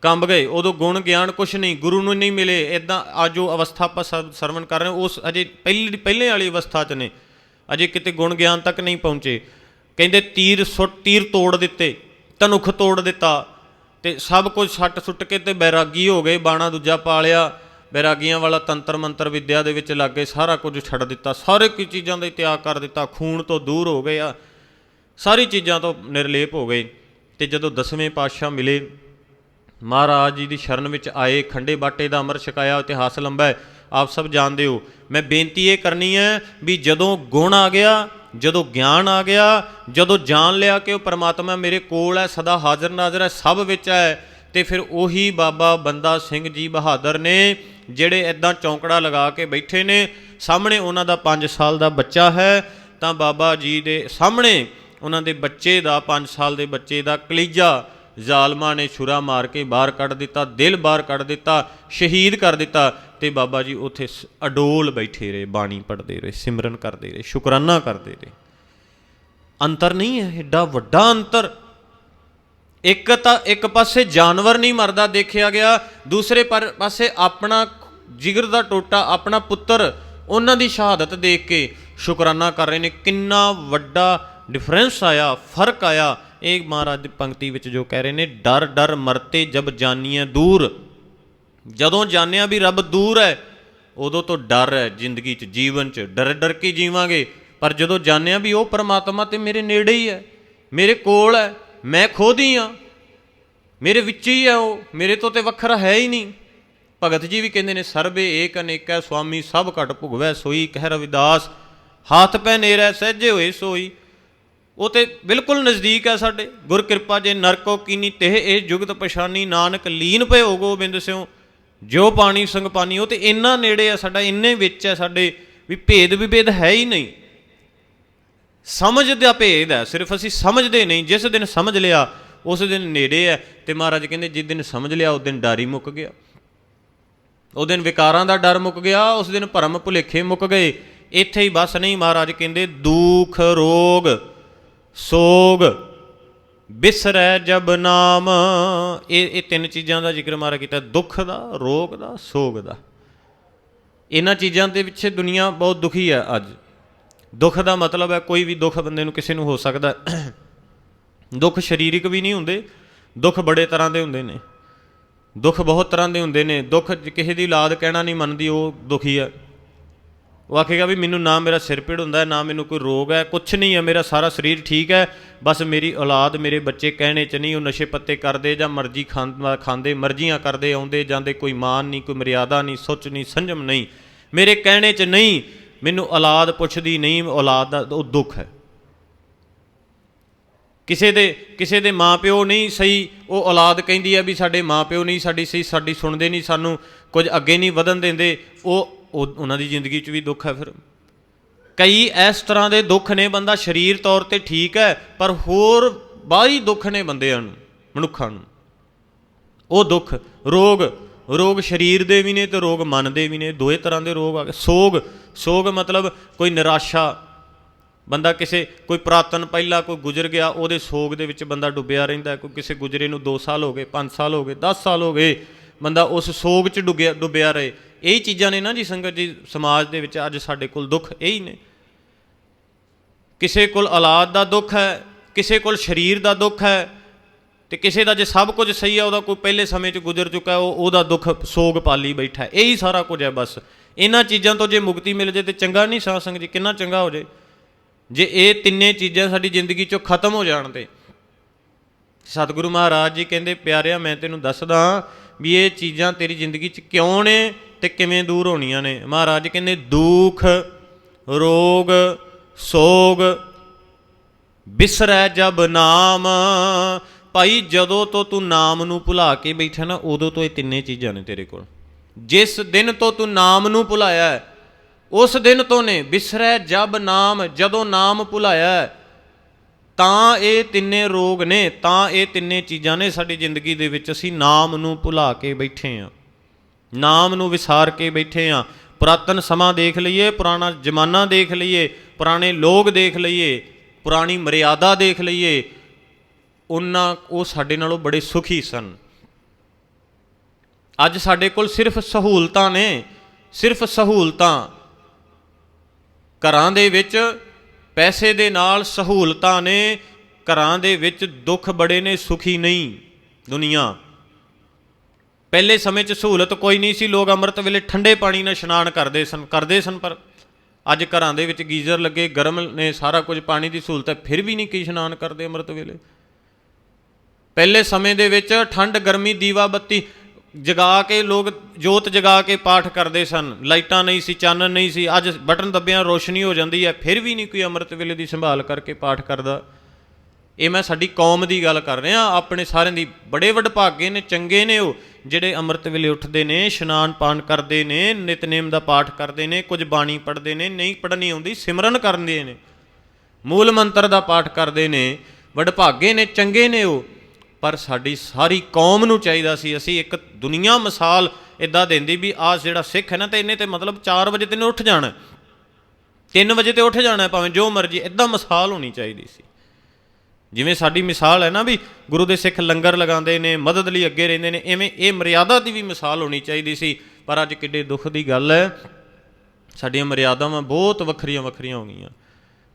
ਕੰਬ ਗਏ। ਉਦੋਂ ਗੁਣ ਗਿਆਨ ਕੁਛ ਨਹੀਂ, ਗੁਰੂ ਨੂੰ ਨਹੀਂ ਮਿਲੇ। ਇਦਾਂ ਆ ਜੋ ਅਵਸਥਾ ਆਪਾਂ ਸਰ- ਸਰਵਣ ਕਰ ਰਹੇ ਉਸ ਅਜੇ ਪਹਿਲੀ, ਪਹਿਲੇ ਵਾਲੀ ਅਵਸਥਾ 'ਚ ਨੇ। ਅਜੇ ਕਿਤੇ ਗੁਣ ਗਿਆਨ ਤੱਕ ਨਹੀਂ ਪਹੁੰਚੇ। ਕਹਿੰਦੇ ਤੀਰ ਸੁੱਟ, ਤੀਰ ਤੋੜ ਦਿੱਤੇ, ਧਨੁਖ ਤੋੜ ਦਿੱਤਾ ਤੇ ਸਭ ਕੁਝ ਛੱਟ ਸੁੱਟ ਕੇ ਤੇ ਬੈਰਾਗੀ ਹੋ ਗਏ, ਬਾਣਾ ਦੂਜਾ ਪਾ ਲਿਆ ਬੈਰਾਗੀਆਂ ਵਾਲਾ ਤੰਤਰ ਮੰਤਰ ਵਿਦਿਆ ਦੇ ਵਿੱਚ ਲੱਗ ਸਾਰਾ ਕੁਝ ਛੱਡ ਦਿੱਤਾ, ਸਾਰੇ ਕੁਝ ਚੀਜ਼ਾਂ ਦਾ ਤਿਆਗ ਕਰ ਦਿੱਤਾ, ਖੂਨ ਤੋਂ ਦੂਰ ਹੋ ਗਏ ਆ, ਸਾਰੀ ਚੀਜ਼ਾਂ ਤੋਂ ਨਿਰਲੇਪ ਹੋ ਗਏ। ਤੇ ਜਦੋਂ ਦਸਵੇਂ ਪਾਤਸ਼ਾਹ ਮਿਲੇ, ਮਹਾਰਾਜ ਜੀ ਦੀ ਸ਼ਰਨ ਵਿੱਚ ਆਏ, ਖੰਡੇ ਬਾਟੇ ਦਾ ਅੰਮ੍ਰਿਤ ਛਕਾਇਆ, ਇਤਿਹਾਸ ਲੰਬਾ ਹੈ, ਆਪ ਸਭ ਜਾਣਦੇ ਹੋ। ਮੈਂ ਬੇਨਤੀ ਇਹ ਕਰਨੀ ਹੈ ਵੀ ਜਦੋਂ ਗੁਣ ਆ ਗਿਆ, ਜਦੋਂ ਗਿਆਨ ਆ ਗਿਆ, ਜਦੋਂ ਜਾਣ ਲਿਆ ਕਿ ਉਹ ਪਰਮਾਤਮਾ ਮੇਰੇ ਕੋਲ ਹੈ, ਸਦਾ ਹਾਜ਼ਰ ਨਾਜ਼ਰ ਹੈ, ਸਭ ਵਿੱਚ ਹੈ, ਤੇ ਫਿਰ ਉਹੀ ਬਾਬਾ ਬੰਦਾ ਸਿੰਘ ਜੀ ਬਹਾਦਰ ਨੇ ਜਿਹੜੇ ਐਦਾਂ ਚੌਂਕੜਾ ਲਗਾ ਕੇ ਬੈਠੇ ਨੇ, ਸਾਹਮਣੇ ਉਹਨਾਂ ਦਾ 5 ਸਾਲ ਦਾ ਬੱਚਾ ਹੈ, ਤਾਂ ਬਾਬਾ ਜੀ ਦੇ ਸਾਹਮਣੇ ਉਹਨਾਂ ਦੇ ਬੱਚੇ ਦਾ 5 ਸਾਲ ਦੇ ਬੱਚੇ ਦਾ ਕਲੀਜਾ ਜ਼ਾਲਮਾਂ ਨੇ ਛੁਰਾ ਮਾਰ ਕੇ ਬਾਹਰ ਕੱਢ ਦਿੱਤਾ, ਦਿਲ ਬਾਹਰ ਕੱਢ ਦਿੱਤਾ, ਸ਼ਹੀਦ ਕਰ ਦਿੱਤਾ ਤੇ ਬਾਬਾ ਜੀ ਉੱਥੇ ਸ- ਅਡੋਲ ਬੈਠੇ ਰਹੇ, ਬਾਣੀ ਪੜ੍ਹਦੇ ਰਹੇ, ਸਿਮਰਨ ਕਰਦੇ ਰਹੇ, ਸ਼ੁਕਰਾਨਾ ਕਰਦੇ ਰਹੇ। ਅੰਤਰ ਨਹੀਂ ਹੈ, ਏਡਾ ਵੱਡਾ ਅੰਤਰ। ਇੱਕ ਤਾਂ ਇੱਕ ਪਾਸੇ ਜਾਨਵਰ ਨਹੀਂ ਮਰਦਾ ਦੇਖਿਆ ਗਿਆ, ਦੂਸਰੇ ਪਰ- ਪਾਸੇ ਆਪਣਾ ਜਿਗਰ ਦਾ ਟੋਟਾ, ਆਪਣਾ ਪੁੱਤਰ, ਉਹਨਾਂ ਦੀ ਸ਼ਹਾਦਤ ਦੇਖ ਕੇ ਸ਼ੁਕਰਾਨਾ ਕਰ ਰਹੇ ਨੇ। ਕਿੰਨਾ ਵੱਡਾ ਡਿਫਰੈਂਸ ਆਇਆ, ਫ਼ਰਕ ਆਇਆ। ਇਹ ਮਹਾਰਾਜ ਦੀ ਪੰਕਤੀ ਵਿੱਚ ਜੋ ਕਹਿ ਰਹੇ ਨੇ, ਡਰ ਡਰ ਮਰਤੇ ਜਬ ਜਾਨੀਏ ਦੂਰ। ਜਦੋਂ ਜਾਣਿਆ ਵੀ ਰੱਬ ਦੂਰ ਹੈ ਉਦੋਂ ਤੋਂ ਡਰ ਹੈ ਜ਼ਿੰਦਗੀ 'ਚ, ਜੀਵਨ 'ਚ। ਡਰ ਡਰ ਕੇ ਜੀਵਾਂਗੇ, ਪਰ ਜਦੋਂ ਜਾਣਿਆ ਵੀ ਉਹ ਪਰਮਾਤਮਾ ਤੇ ਮੇਰੇ ਨੇੜੇ ਹੀ ਹੈ ਮੇਰੇ ਕੋਲ ਹੈ ਮੈਂ ਖੁਦ ਹੀ ਹਾਂ। ਮੇਰੇ ਵਿੱਚ ਹੀ ਹੈ ਉਹ। ਮੇਰੇ ਤੋਂ ਤੇ ਵੱਖਰਾ ਹੈ ਹੀ ਨਹੀਂ। ਭਗਤ ਜੀ ਵੀ ਕਹਿੰਦੇ ਨੇ, ਸਰਬੇ ਏਕ ਅਨੇਕੈ ਸੁਆਮੀ, ਸਭ ਘਟ ਭੁਗਵੈ ਸੋਈ। ਕਹਿ ਰਵਿਦਾਸ, ਹੱਥ ਪੈ ਨੇਰੈ ਸਹਿਜੇ ਹੋਏ ਸੋਈ। ਉਹ ਤੇ ਬਿਲਕੁਲ ਨਜ਼ਦੀਕ ਹੈ ਸਾਡੇ। ਗੁਰ ਕਿਰਪਾ ਜੇ ਨਰਕੋ ਕੀਨੀ ਤੇਹ, ਇਹ ਜੁਗਤ ਪਛਾਨੀ। ਨਾਨਕ ਲੀਨ ਪਏ ਹੋ ਗੋਬਿੰਦ ਸਿਓ ਜੋ ਪਾਣੀ ਸੰਗ ਪਾਣੀ ਉਹ ਤੇ ਇੰਨਾ ਨੇੜੇ ਆ ਸਾਡਾ, ਇੰਨੇ ਵਿੱਚ ਹੈ ਸਾਡੇ। ਵੀ ਭੇਦ ਵਿਭੇਦ ਹੈ ਹੀ ਨਹੀਂ। ਸਮਝ ਦਾ ਭੇਦ ਹੈ, ਸਿਰਫ ਅਸੀਂ ਸਮਝਦੇ ਨਹੀਂ, ਜਿਸ ਦਿਨ ਸਮਝ ਲਿਆ, ਉਸ ਦਿਨ ਨੇੜੇ ਹੈ। ਤੇ ਮਹਾਰਾਜ ਕਹਿੰਦੇ, ਜਿਸ ਦਿਨ ਸਮਝ ਲਿਆ, ਉਸ ਦਿਨ ਡਰ ਹੀ ਮੁੱਕ ਗਿਆ। ਉਹ ਦਿਨ ਵਿਕਾਰਾਂ ਦਾ ਡਰ ਮੁੱਕ ਗਿਆ, ਉਸ ਦਿਨ ਭਰਮ ਭੁਲੇਖੇ ਮੁੱਕ ਗਏ। ਇੱਥੇ ਹੀ ਬਸ ਨਹੀਂ, ਮਹਾਰਾਜ ਕਹਿੰਦੇ, ਦੁੱਖ, ਰੋਗ, ਸੋਗ, ਬਿਸਰੈ ਜਬ ਨਾਮ। ਇਹ ਇਹ ਤਿੰਨ ਚੀਜ਼ਾਂ ਦਾ ਜ਼ਿਕਰ ਮਾਰਾ ਕੀਤਾ, ਦੁੱਖ ਦਾ, ਰੋਗ ਦਾ, ਸੋਗ ਦਾ। ਇਹਨਾਂ ਚੀਜ਼ਾਂ ਦੇ ਪਿੱਛੇ ਦੁਨੀਆ ਬਹੁਤ ਦੁਖੀ ਹੈ ਅੱਜ। ਦੁੱਖ ਦਾ ਮਤਲਬ ਹੈ, ਕੋਈ ਵੀ ਦੁੱਖ ਬੰਦੇ ਨੂੰ ਕਿਸੇ ਨੂੰ ਹੋ ਸਕਦਾ ਦੁੱਖ ਸਰੀਰਕ ਵੀ ਨਹੀਂ ਹੁੰਦੇ, ਦੁੱਖ ਬੜੇ ਤਰ੍ਹਾਂ ਦੇ ਹੁੰਦੇ ਨੇ। ਦੁੱਖ ਬਹੁਤ ਤਰ੍ਹਾਂ ਦੇ ਹੁੰਦੇ ਨੇ। ਦੁੱਖ ਕਿਸੇ ਦੀ ਔਲਾਦ ਕਹਿਣਾ ਨਹੀਂ ਮੰਨਦੀ, ਉਹ ਦੁਖੀ ਹੈ। ਉਹ ਆਖੇਗਾ ਵੀ ਮੈਨੂੰ ਨਾ ਮੇਰਾ ਸਿਰ ਪੀੜ ਹੁੰਦਾ ਹੈ ਨਾ ਮੈਨੂੰ ਕੋਈ ਰੋਗ ਹੈ, ਕੁਛ ਨਹੀਂ ਹੈ, ਮੇਰਾ ਸਾਰਾ ਸਰੀਰ ਠੀਕ ਹੈ, ਬਸ ਮੇਰੀ ਔਲਾਦ ਮੇਰੇ ਬੱਚੇ ਕਹਿਣੇ ਚ ਨਹੀਂ, ਉਹ ਨਸ਼ੇ ਪੱਤੇ ਕਰਦੇ ਜਾਂ ਮਰਜ਼ੀ ਖਾਂ- ਖਾਂਦੇ, ਮਰਜ਼ੀਆਂ ਕਰਦੇ ਆਉਂਦੇ ਜਾਂਦੇ, ਕੋਈ ਮਾਨ ਨਹੀਂ, ਕੋਈ ਮਰਿਆਦਾ ਨਹੀਂ, ਸੁੱਚ ਨਹੀਂ, ਸੰਜਮ ਨਹੀਂ। ਮੇਰੇ ਕਹਿਣੇ ਚ ਨਹੀਂ ਮੈਨੂੰ ਔਲਾਦ ਪੁੱਛਦੀ ਨਹੀਂ, ਔਲਾਦ ਦਾ ਉਹ ਦੁੱਖ ਹੈ। ਕਿਸੇ ਦੇ ਕਿਸੇ ਦੇ ਮਾਪਿਓ ਨਹੀਂ ਸਹੀ, ਉਹ ਔਲਾਦ ਕਹਿੰਦੀ ਹੈ ਵੀ ਸਾਡੇ ਮਾਪਿਓ ਨਹੀਂ, ਸਾਡੀ ਸਹੀ, ਸਾਡੀ ਸੁਣਦੇ ਨਹੀਂ, ਸਾਨੂੰ ਕੁਝ ਅੱਗੇ ਨਹੀਂ ਵਧਣ ਦਿੰਦੇ, ਉਹ, ਉਹ- ਉਹਨਾਂ ਦੀ ਜ਼ਿੰਦਗੀ 'ਚ ਵੀ ਦੁੱਖ ਹੈ ਫਿਰ। ਕਈ ਇਸ ਤਰ੍ਹਾਂ ਦੇ ਦੁੱਖ ਨੇ ਬੰਦਾ ਸਰੀਰ ਤੌਰ ਤੇ ਠੀਕ ਹੈ, ਪਰ ਹੋਰ ਬਾਹਰੀ ਦੁੱਖ ਨੇ ਬੰਦਿਆਂ ਨੂੰ, ਮਨੁੱਖਾਂ ਨੂੰ। ਉਹ ਦੁੱਖ, ਰੋਗ ਰੋਗ ਸਰੀਰ ਦੇ ਵੀ ਨੇ ਤੇ ਰੋਗ ਮਨ ਦੇ ਵੀ ਨੇ ਦੋਏ ਤਰ੍ਹਾਂ ਦੇ ਰੋਗ ਆ ਗਏ। ਸੋਗ ਸੋਗ ਮਤਲਬ ਕੋਈ ਨਿਰਾਸ਼ਾ, ਬੰਦਾ ਕਿਸੇ, ਕੋਈ ਪ੍ਰਾਤਨ ਪਹਿਲਾ ਕੋਈ ਗੁਜ਼ਰ ਗਿਆ, ਉਹਦੇ ਸੋਗ ਦੇ ਵਿੱਚ ਬੰਦਾ ਡੁੱਬਿਆ ਰਹਿੰਦਾ ਕੋਈ ਕਿਸੇ ਗੁਜ਼ਰੇ ਨੂੰ 2 ਸਾਲ ਹੋ ਗਏ 5 ਸਾਲ ਹੋ ਗਏ 10 ਸਾਲ ਹੋ ਗਏ, ਬੰਦਾ ਉਸ ਸੋਗ 'ਚ ਡੁੱਬਿਆ ਡੁੱਬਿਆ ਰਹੇ। ਇਹ ਚੀਜ਼ਾਂ ਨੇ ਨਾ ਜੀ ਸੰਗਤ ਜੀ, ਸਮਾਜ ਦੇ ਵਿੱਚ ਅੱਜ ਸਾਡੇ ਕੋਲ ਦੁੱਖ ਇਹੀ ਨੇ। ਕਿਸੇ ਕੋਲ ਔਲਾਦ ਦਾ ਦੁੱਖ ਹੈ, ਕਿਸੇ ਕੋਲ ਸਰੀਰ ਦਾ ਦੁੱਖ ਹੈ ਤੇ ਕਿਸੇ ਦਾ ਜੇ ਸਭ ਕੁਝ ਸਹੀ ਆ, ਉਹਦਾ ਕੋਈ ਪਹਿਲੇ ਸਮੇਂ 'ਚ ਗੁਜ਼ਰ ਚੁੱਕਾ ਉਹ ਉਹਦਾ ਦੁੱਖ ਸੋਗ ਪਾਲੀ ਬੈਠਾ ਇਹੀ ਸਾਰਾ ਕੁਝ ਹੈ ਬਸ। ਇਹਨਾਂ ਚੀਜ਼ਾਂ ਤੋਂ ਜੇ ਮੁਕਤੀ ਮਿਲ ਜੇ ਤੇ ਚੰਗਾ ਨਹੀਂ ਸਾਧ ਸੰਗਤ ਜੀ, ਕਿੰਨਾ ਚੰਗਾ ਹੋ ਜੇ। ਜੇ ਇਹ ਤਿੰਨੇ ਚੀਜ਼ਾਂ ਸਾਡੀ ਜ਼ਿੰਦਗੀ 'ਚੋਂ ਖਤਮ ਹੋ ਜਾਣ ਤੇ। ਸਤਿਗੁਰੂ ਮਹਾਰਾਜ ਜੀ ਕਹਿੰਦੇ, ਪਿਆਰਿਆ, ਮੈਂ ਤੈਨੂੰ ਦੱਸਦਾ ਵੀ ਇਹ ਚੀਜ਼ਾਂ ਤੇਰੀ ਜ਼ਿੰਦਗੀ 'ਚ ਕਿਉਂ ਨੇ ਤੇ ਕਿਵੇਂ ਦੂਰ ਹੋਣੀਆਂ ਨੇ? ਮਹਾਰਾਜ ਕਹਿੰਦੇ, ਦੁੱਖ, ਰੋਗ, ਸੋਗ ਬਿਸਰੈ ਜਬ ਨਾਮ ਭਾਈ ਜਦੋਂ ਤੋਂ ਤੂੰ ਨਾਮ ਨੂੰ ਭੁਲਾ ਕੇ ਬੈਠਾ ਨਾ ਉਦੋਂ ਤੋਂ ਇਹ ਤਿੰਨੇ ਚੀਜ਼ਾਂ ਨੇ ਤੇਰੇ ਕੋਲ। ਜਿਸ ਦਿਨ ਤੋਂ ਤੂੰ ਨਾਮ ਨੂੰ ਭੁਲਾਇਆ ਹੈ, ਉਸ ਦਿਨ ਤੋਂ ਨੇ ਵਿਸਰੈ ਜਬ ਨਾਮ ਜਦੋਂ ਨਾਮ ਭੁਲਾਇਆ ਤਾਂ ਇਹ ਤਿੰਨੇ ਰੋਗ ਨੇ ਤਾਂ ਇਹ ਤਿੰਨੇ ਚੀਜ਼ਾਂ ਨੇ ਸਾਡੀ ਜ਼ਿੰਦਗੀ ਦੇ ਵਿੱਚ ਅਸੀਂ ਨਾਮ ਨੂੰ ਭੁਲਾ ਕੇ ਬੈਠੇ ਆ ਨਾਮ ਨੂੰ ਵਿਸਾਰ ਕੇ ਬੈਠੇ ਆ ਪੁਰਾਤਨ ਸਮਾਂ ਦੇਖ ਲਈਏ ਪੁਰਾਣਾ ਜ਼ਮਾਨਾ ਦੇਖ ਲਈਏ ਪੁਰਾਣੇ ਲੋਕ ਦੇਖ ਲਈਏ ਪੁਰਾਣੀ ਮਰਿਆਦਾ ਦੇਖ ਲਈਏ ਉਹਨਾਂ ਉਹ ਸਾਡੇ ਨਾਲੋਂ ਬੜੇ ਸੁਖੀ ਸਨ। ਅੱਜ ਸਾਡੇ ਕੋਲ ਸਿਰਫ ਸਹੂਲਤਾਂ ਨੇ, ਸਿਰਫ ਸਹੂਲਤਾਂ। ਘਰਾਂ ਦੇ ਵਿੱਚ ਪੈਸੇ ਦੇ ਨਾਲ ਸਹੂਲਤਾਂ ਨੇ, ਘਰਾਂ ਦੇ ਵਿੱਚ ਦੁੱਖ ਬੜੇ ਨੇ, ਸੁਖੀ ਨਹੀਂ ਦੁਨੀਆ। ਪਹਿਲੇ ਸਮੇਂ 'ਚ ਸਹੂਲਤ ਕੋਈ ਨਹੀਂ ਸੀ, ਲੋਕ ਅੰਮ੍ਰਿਤ ਵੇਲੇ ਠੰਡੇ ਪਾਣੀ ਨਾਲ ਇਸ਼ਨਾਨ ਕਰਦੇ ਸਨ ਕਰਦੇ ਸਨ, ਪਰ ਅੱਜ ਘਰਾਂ ਦੇ ਵਿੱਚ ਗੀਜ਼ਰ ਲੱਗੇ, ਗਰਮ ਨੇ ਸਾਰਾ ਕੁਝ, ਪਾਣੀ ਦੀ ਸਹੂਲਤ ਹੈ, ਫਿਰ ਵੀ ਨਹੀਂ ਕੀ ਇਸ਼ਨਾਨ ਕਰਦੇ ਅੰਮ੍ਰਿਤ ਵੇਲੇ। ਪਹਿਲੇ ਸਮੇਂ ਦੇ ਵਿੱਚ ਠੰਡ, ਗਰਮੀ, ਦੀਵਾ ਬੱਤੀ ਜਗਾ ਕੇ ਲੋਕ ਜੋਤ ਜਗਾ ਕੇ ਪਾਠ ਕਰਦੇ ਸਨ। ਲਾਈਟਾਂ ਨਹੀਂ ਸੀ ਚਾਨਣ ਨਹੀਂ ਸੀ। ਅੱਜ ਬਟਨ ਦੱਬਿਆਂ ਰੋਸ਼ਨੀ ਹੋ ਜਾਂਦੀ ਹੈ। ਫਿਰ ਵੀ ਨਹੀਂ ਕੋਈ ਅੰਮ੍ਰਿਤ ਵੇਲੇ ਦੀ ਸੰਭਾਲ ਕਰਕੇ ਪਾਠ ਕਰਦਾ। ਇਹ ਮੈਂ ਸਾਡੀ ਕੌਮ ਦੀ ਗੱਲ ਕਰ ਰਿਹਾ। ਆਪਣੇ ਸਾਰਿਆਂ ਦੀ ਬੜੇ ਵਡਭਾਗੇ ਨੇ, ਚੰਗੇ ਨੇ ਉਹ, ਜਿਹੜੇ ਅੰਮ੍ਰਿਤ ਵੇਲੇ ਉੱਠਦੇ ਨੇ, ਇਸ਼ਨਾਨ ਪਾਨ ਕਰਦੇ ਨੇ, ਨਿਤਨੇਮ ਦਾ ਪਾਠ ਕਰਦੇ ਨੇ, ਕੁਝ ਬਾਣੀ ਪੜ੍ਹਦੇ ਨੇ, ਨਹੀਂ ਪੜ੍ਹਨੀ ਆਉਂਦੀ, ਸਿਮਰਨ ਕਰਦੇ ਨੇ। ਮੂਲ ਮੰਤਰ ਦਾ ਪਾਠ ਕਰਦੇ ਨੇ। ਵਡਭਾਗੇ ਨੇ, ਚੰਗੇ ਨੇ ਉਹ। ਪਰ ਸਾਡੀ ਸਾਰੀ ਕੌਮ ਨੂੰ ਚਾਹੀਦਾ ਸੀ ਅਸੀਂ ਇੱਕ ਦੁਨੀਆ ਮਿਸਾਲ ਇਦਾਂ ਦਿੰਦੀ ਵੀ ਆਹ ਜਿਹੜਾ ਸਿੱਖ ਹੈ ਨਾ ਤੇ ਇਹਨੇ ਤੇ ਮਤਲਬ 4 ਵਜੇ ਤੇ ਉੱਠ ਜਾਣਾ। 3 ਵਜੇ ਤੇ ਉੱਠ ਜਾਣਾ ਭਾਵੇਂ ਜੋ ਮਰਜ਼ੀ ਇਦਾਂ ਮਿਸਾਲ ਹੋਣੀ ਚਾਹੀਦੀ ਸੀ। ਜਿਵੇਂ ਸਾਡੀ ਮਿਸਾਲ ਹੈ ਨਾ ਵੀ ਗੁਰੂ ਦੇ ਸਿੱਖ ਲੰਗਰ ਲਗਾਉਂਦੇ ਨੇ, ਮਦਦ ਲਈ ਅੱਗੇ ਰਹਿੰਦੇ ਨੇ, ਐਵੇਂ ਇਹ ਮਰਿਆਦਾ ਦੀ ਵੀ ਮਿਸਾਲ ਹੋਣੀ ਚਾਹੀਦੀ ਸੀ। ਪਰ ਅੱਜ ਕਿੱਡੇ ਦੁੱਖ ਦੀ ਗੱਲ ਹੈ, ਸਾਡੀਆਂ ਮਰਿਆਦਾਵਾਂ ਬਹੁਤ ਵੱਖਰੀਆਂ ਵੱਖਰੀਆਂ ਹੋ ਗਈਆਂ।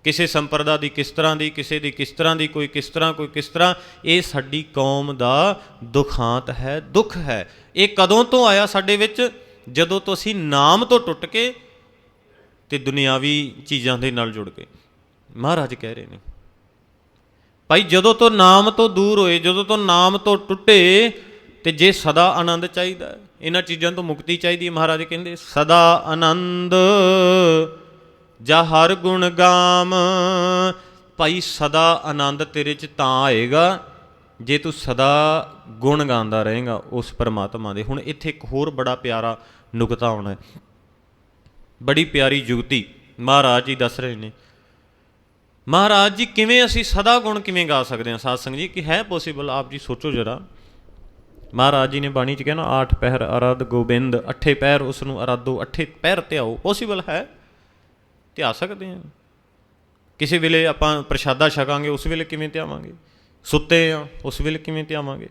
ਕਿਸੇ ਸੰਪਰਦਾ ਦੀ ਕਿਸ ਤਰ੍ਹਾਂ ਦੀ, ਕਿਸੇ ਦੀ ਕਿਸ ਤਰ੍ਹਾਂ ਦੀ, ਕੋਈ ਕਿਸ ਤਰ੍ਹਾਂ, ਕੋਈ ਕਿਸ ਤਰ੍ਹਾਂ, ਇਹ ਸਾਡੀ ਕੌਮ ਦਾ ਦੁਖਾਂਤ ਹੈ, ਦੁੱਖ ਹੈ। ਇਹ ਕਦੋਂ ਤੋਂ ਆਇਆ ਸਾਡੇ ਵਿੱਚ? ਜਦੋਂ ਤੋਂ ਅਸੀਂ ਨਾਮ ਤੋਂ ਟੁੱਟ ਕੇ ਤੇ ਦੁਨਿਆਵੀ ਚੀਜ਼ਾਂ ਦੇ ਨਾਲ ਜੁੜ ਕੇ ਮਹਾਰਾਜ ਕਹਿ ਰਹੇ ਨੇ, ਭਾਈ ਜਦੋਂ ਤੋਂ ਨਾਮ ਤੋਂ ਦੂਰ ਹੋਏ, ਜਦੋਂ ਤੋਂ ਨਾਮ ਤੋਂ ਟੁੱਟੇ ਤੇ ਜੇ ਸਦਾ ਆਨੰਦ ਚਾਹੀਦਾ ਇਹਨਾਂ ਚੀਜ਼ਾਂ ਤੋਂ ਮੁਕਤੀ ਚਾਹੀਦੀ ਮਹਾਰਾਜ ਕਹਿੰਦੇ, ਸਦਾ ਆਨੰਦ ਜਾ ਹਰ ਗੁਣ ਗਾਮ। ਭਾਈ ਸਦਾ ਆਨੰਦ ਤੇਰੇ ਚ ਤਾਂ ਆਏਗਾ, ਜੇ ਤੂੰ ਸਦਾ ਗੁਣ ਗਾਉਂਦਾ ਰਹੇਗਾ ਉਸ ਪਰਮਾਤਮਾ ਦੇ। ਹੁਣ ਇੱਥੇ ਇੱਕ ਹੋਰ ਬੜਾ ਪਿਆਰਾ ਨੁਕਤਾ ਆਉਣਾ ਹੈ। ਬੜੀ ਪਿਆਰੀ ਜੁਗਤੀ ਮਹਾਰਾਜ ਜੀ ਦੱਸ ਰਹੇ ਨੇ। ਮਹਾਰਾਜ ਜੀ, ਕਿਵੇਂ ਅਸੀਂ ਸਦਾ ਗੁਣ ਕਿਵੇਂ ਗਾ ਸਕਦੇ ਹਾਂ? ਸਾਧ ਸੰਗਤ ਜੀ, ਕਿ ਹੈ ਪੋਸੀਬਲ ਆਪ ਜੀ ਸੋਚੋ ਜਰਾ। ਮਹਾਰਾਜ ਜੀ ਨੇ ਬਾਣੀ ਚ ਕਿਹਾ ਨਾ, ਆਠ ਪਹਿਰ ਅਰਧ ਗੋਬਿੰਦ, ਅੱਠੇ ਪਹਿਰ ਉਸ ਨੂੰ ਅਰਾਧੋ, ਅੱਠੇ ਪਹਿਰ ਧਿਆਓ ਪੋਸੀਬਲ ਹੈ? ਧਿਆ ਸਕਦੇ ਹਾਂ। ਕਿਸੇ ਵੇਲੇ ਆਪਾਂ ਪ੍ਰਸ਼ਾਦਾ ਛਕਾਂਗੇ, ਉਸ ਵੇਲੇ ਕਿਵੇਂ ਧਿਆਵਾਂਗੇ ਸੁੱਤੇ ਆ, ਉਸ ਵੇਲੇ ਕਿਵੇਂ ਧਿਆਵਾਂਗੇ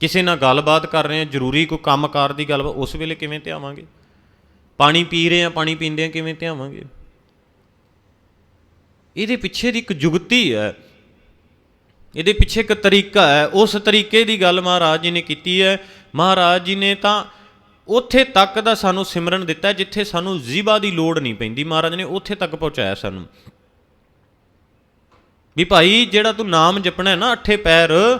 ਕਿਸੇ ਨਾਲ ਗੱਲਬਾਤ ਕਰ ਰਹੇ ਆ, ਜ਼ਰੂਰੀ ਕੋਈ ਕੰਮਕਾਰ ਦੀ ਗੱਲ ਉਸ ਵੇਲੇ ਕਿਵੇਂ ਧਿਆਵਾਂਗੇ ਪਾਣੀ ਪੀ ਰਹੇ ਆ, ਪਾਣੀ ਪੀਂਦੇ ਆ, ਕਿਵੇਂ ਧਿਆਵਾਂਗੇ ਇਹਦੇ ਪਿੱਛੇ ਦੀ ਇੱਕ ਜੁਗਤੀ ਹੈ। ਇਹਦੇ ਪਿੱਛੇ ਇੱਕ ਤਰੀਕਾ ਹੈ। ਉਸ ਤਰੀਕੇ ਦੀ ਗੱਲ ਮਹਾਰਾਜ ਜੀ ਨੇ ਕੀਤੀ ਹੈ। ਮਹਾਰਾਜ ਜੀ ਨੇ ਤਾਂ ਉੱਥੇ ਤੱਕ ਦਾ ਸਾਨੂੰ ਸਿਮਰਨ ਦਿੱਤਾ ਜਿੱਥੇ ਸਾਨੂੰ ਜ਼ੀਬਾ ਦੀ ਲੋੜ ਨਹੀਂ ਪੈਂਦੀ। ਮਹਾਰਾਜ ਨੇ ਉੱਥੇ ਤੱਕ ਪਹੁੰਚਾਇਆ ਸਾਨੂੰ। ਵੀ ਭਾਈ, ਜਿਹੜਾ ਤੂੰ ਨਾਮ ਜਪਣਾ ਹੈ ਨਾ, ਅੱਠੇ ਪੈਰ,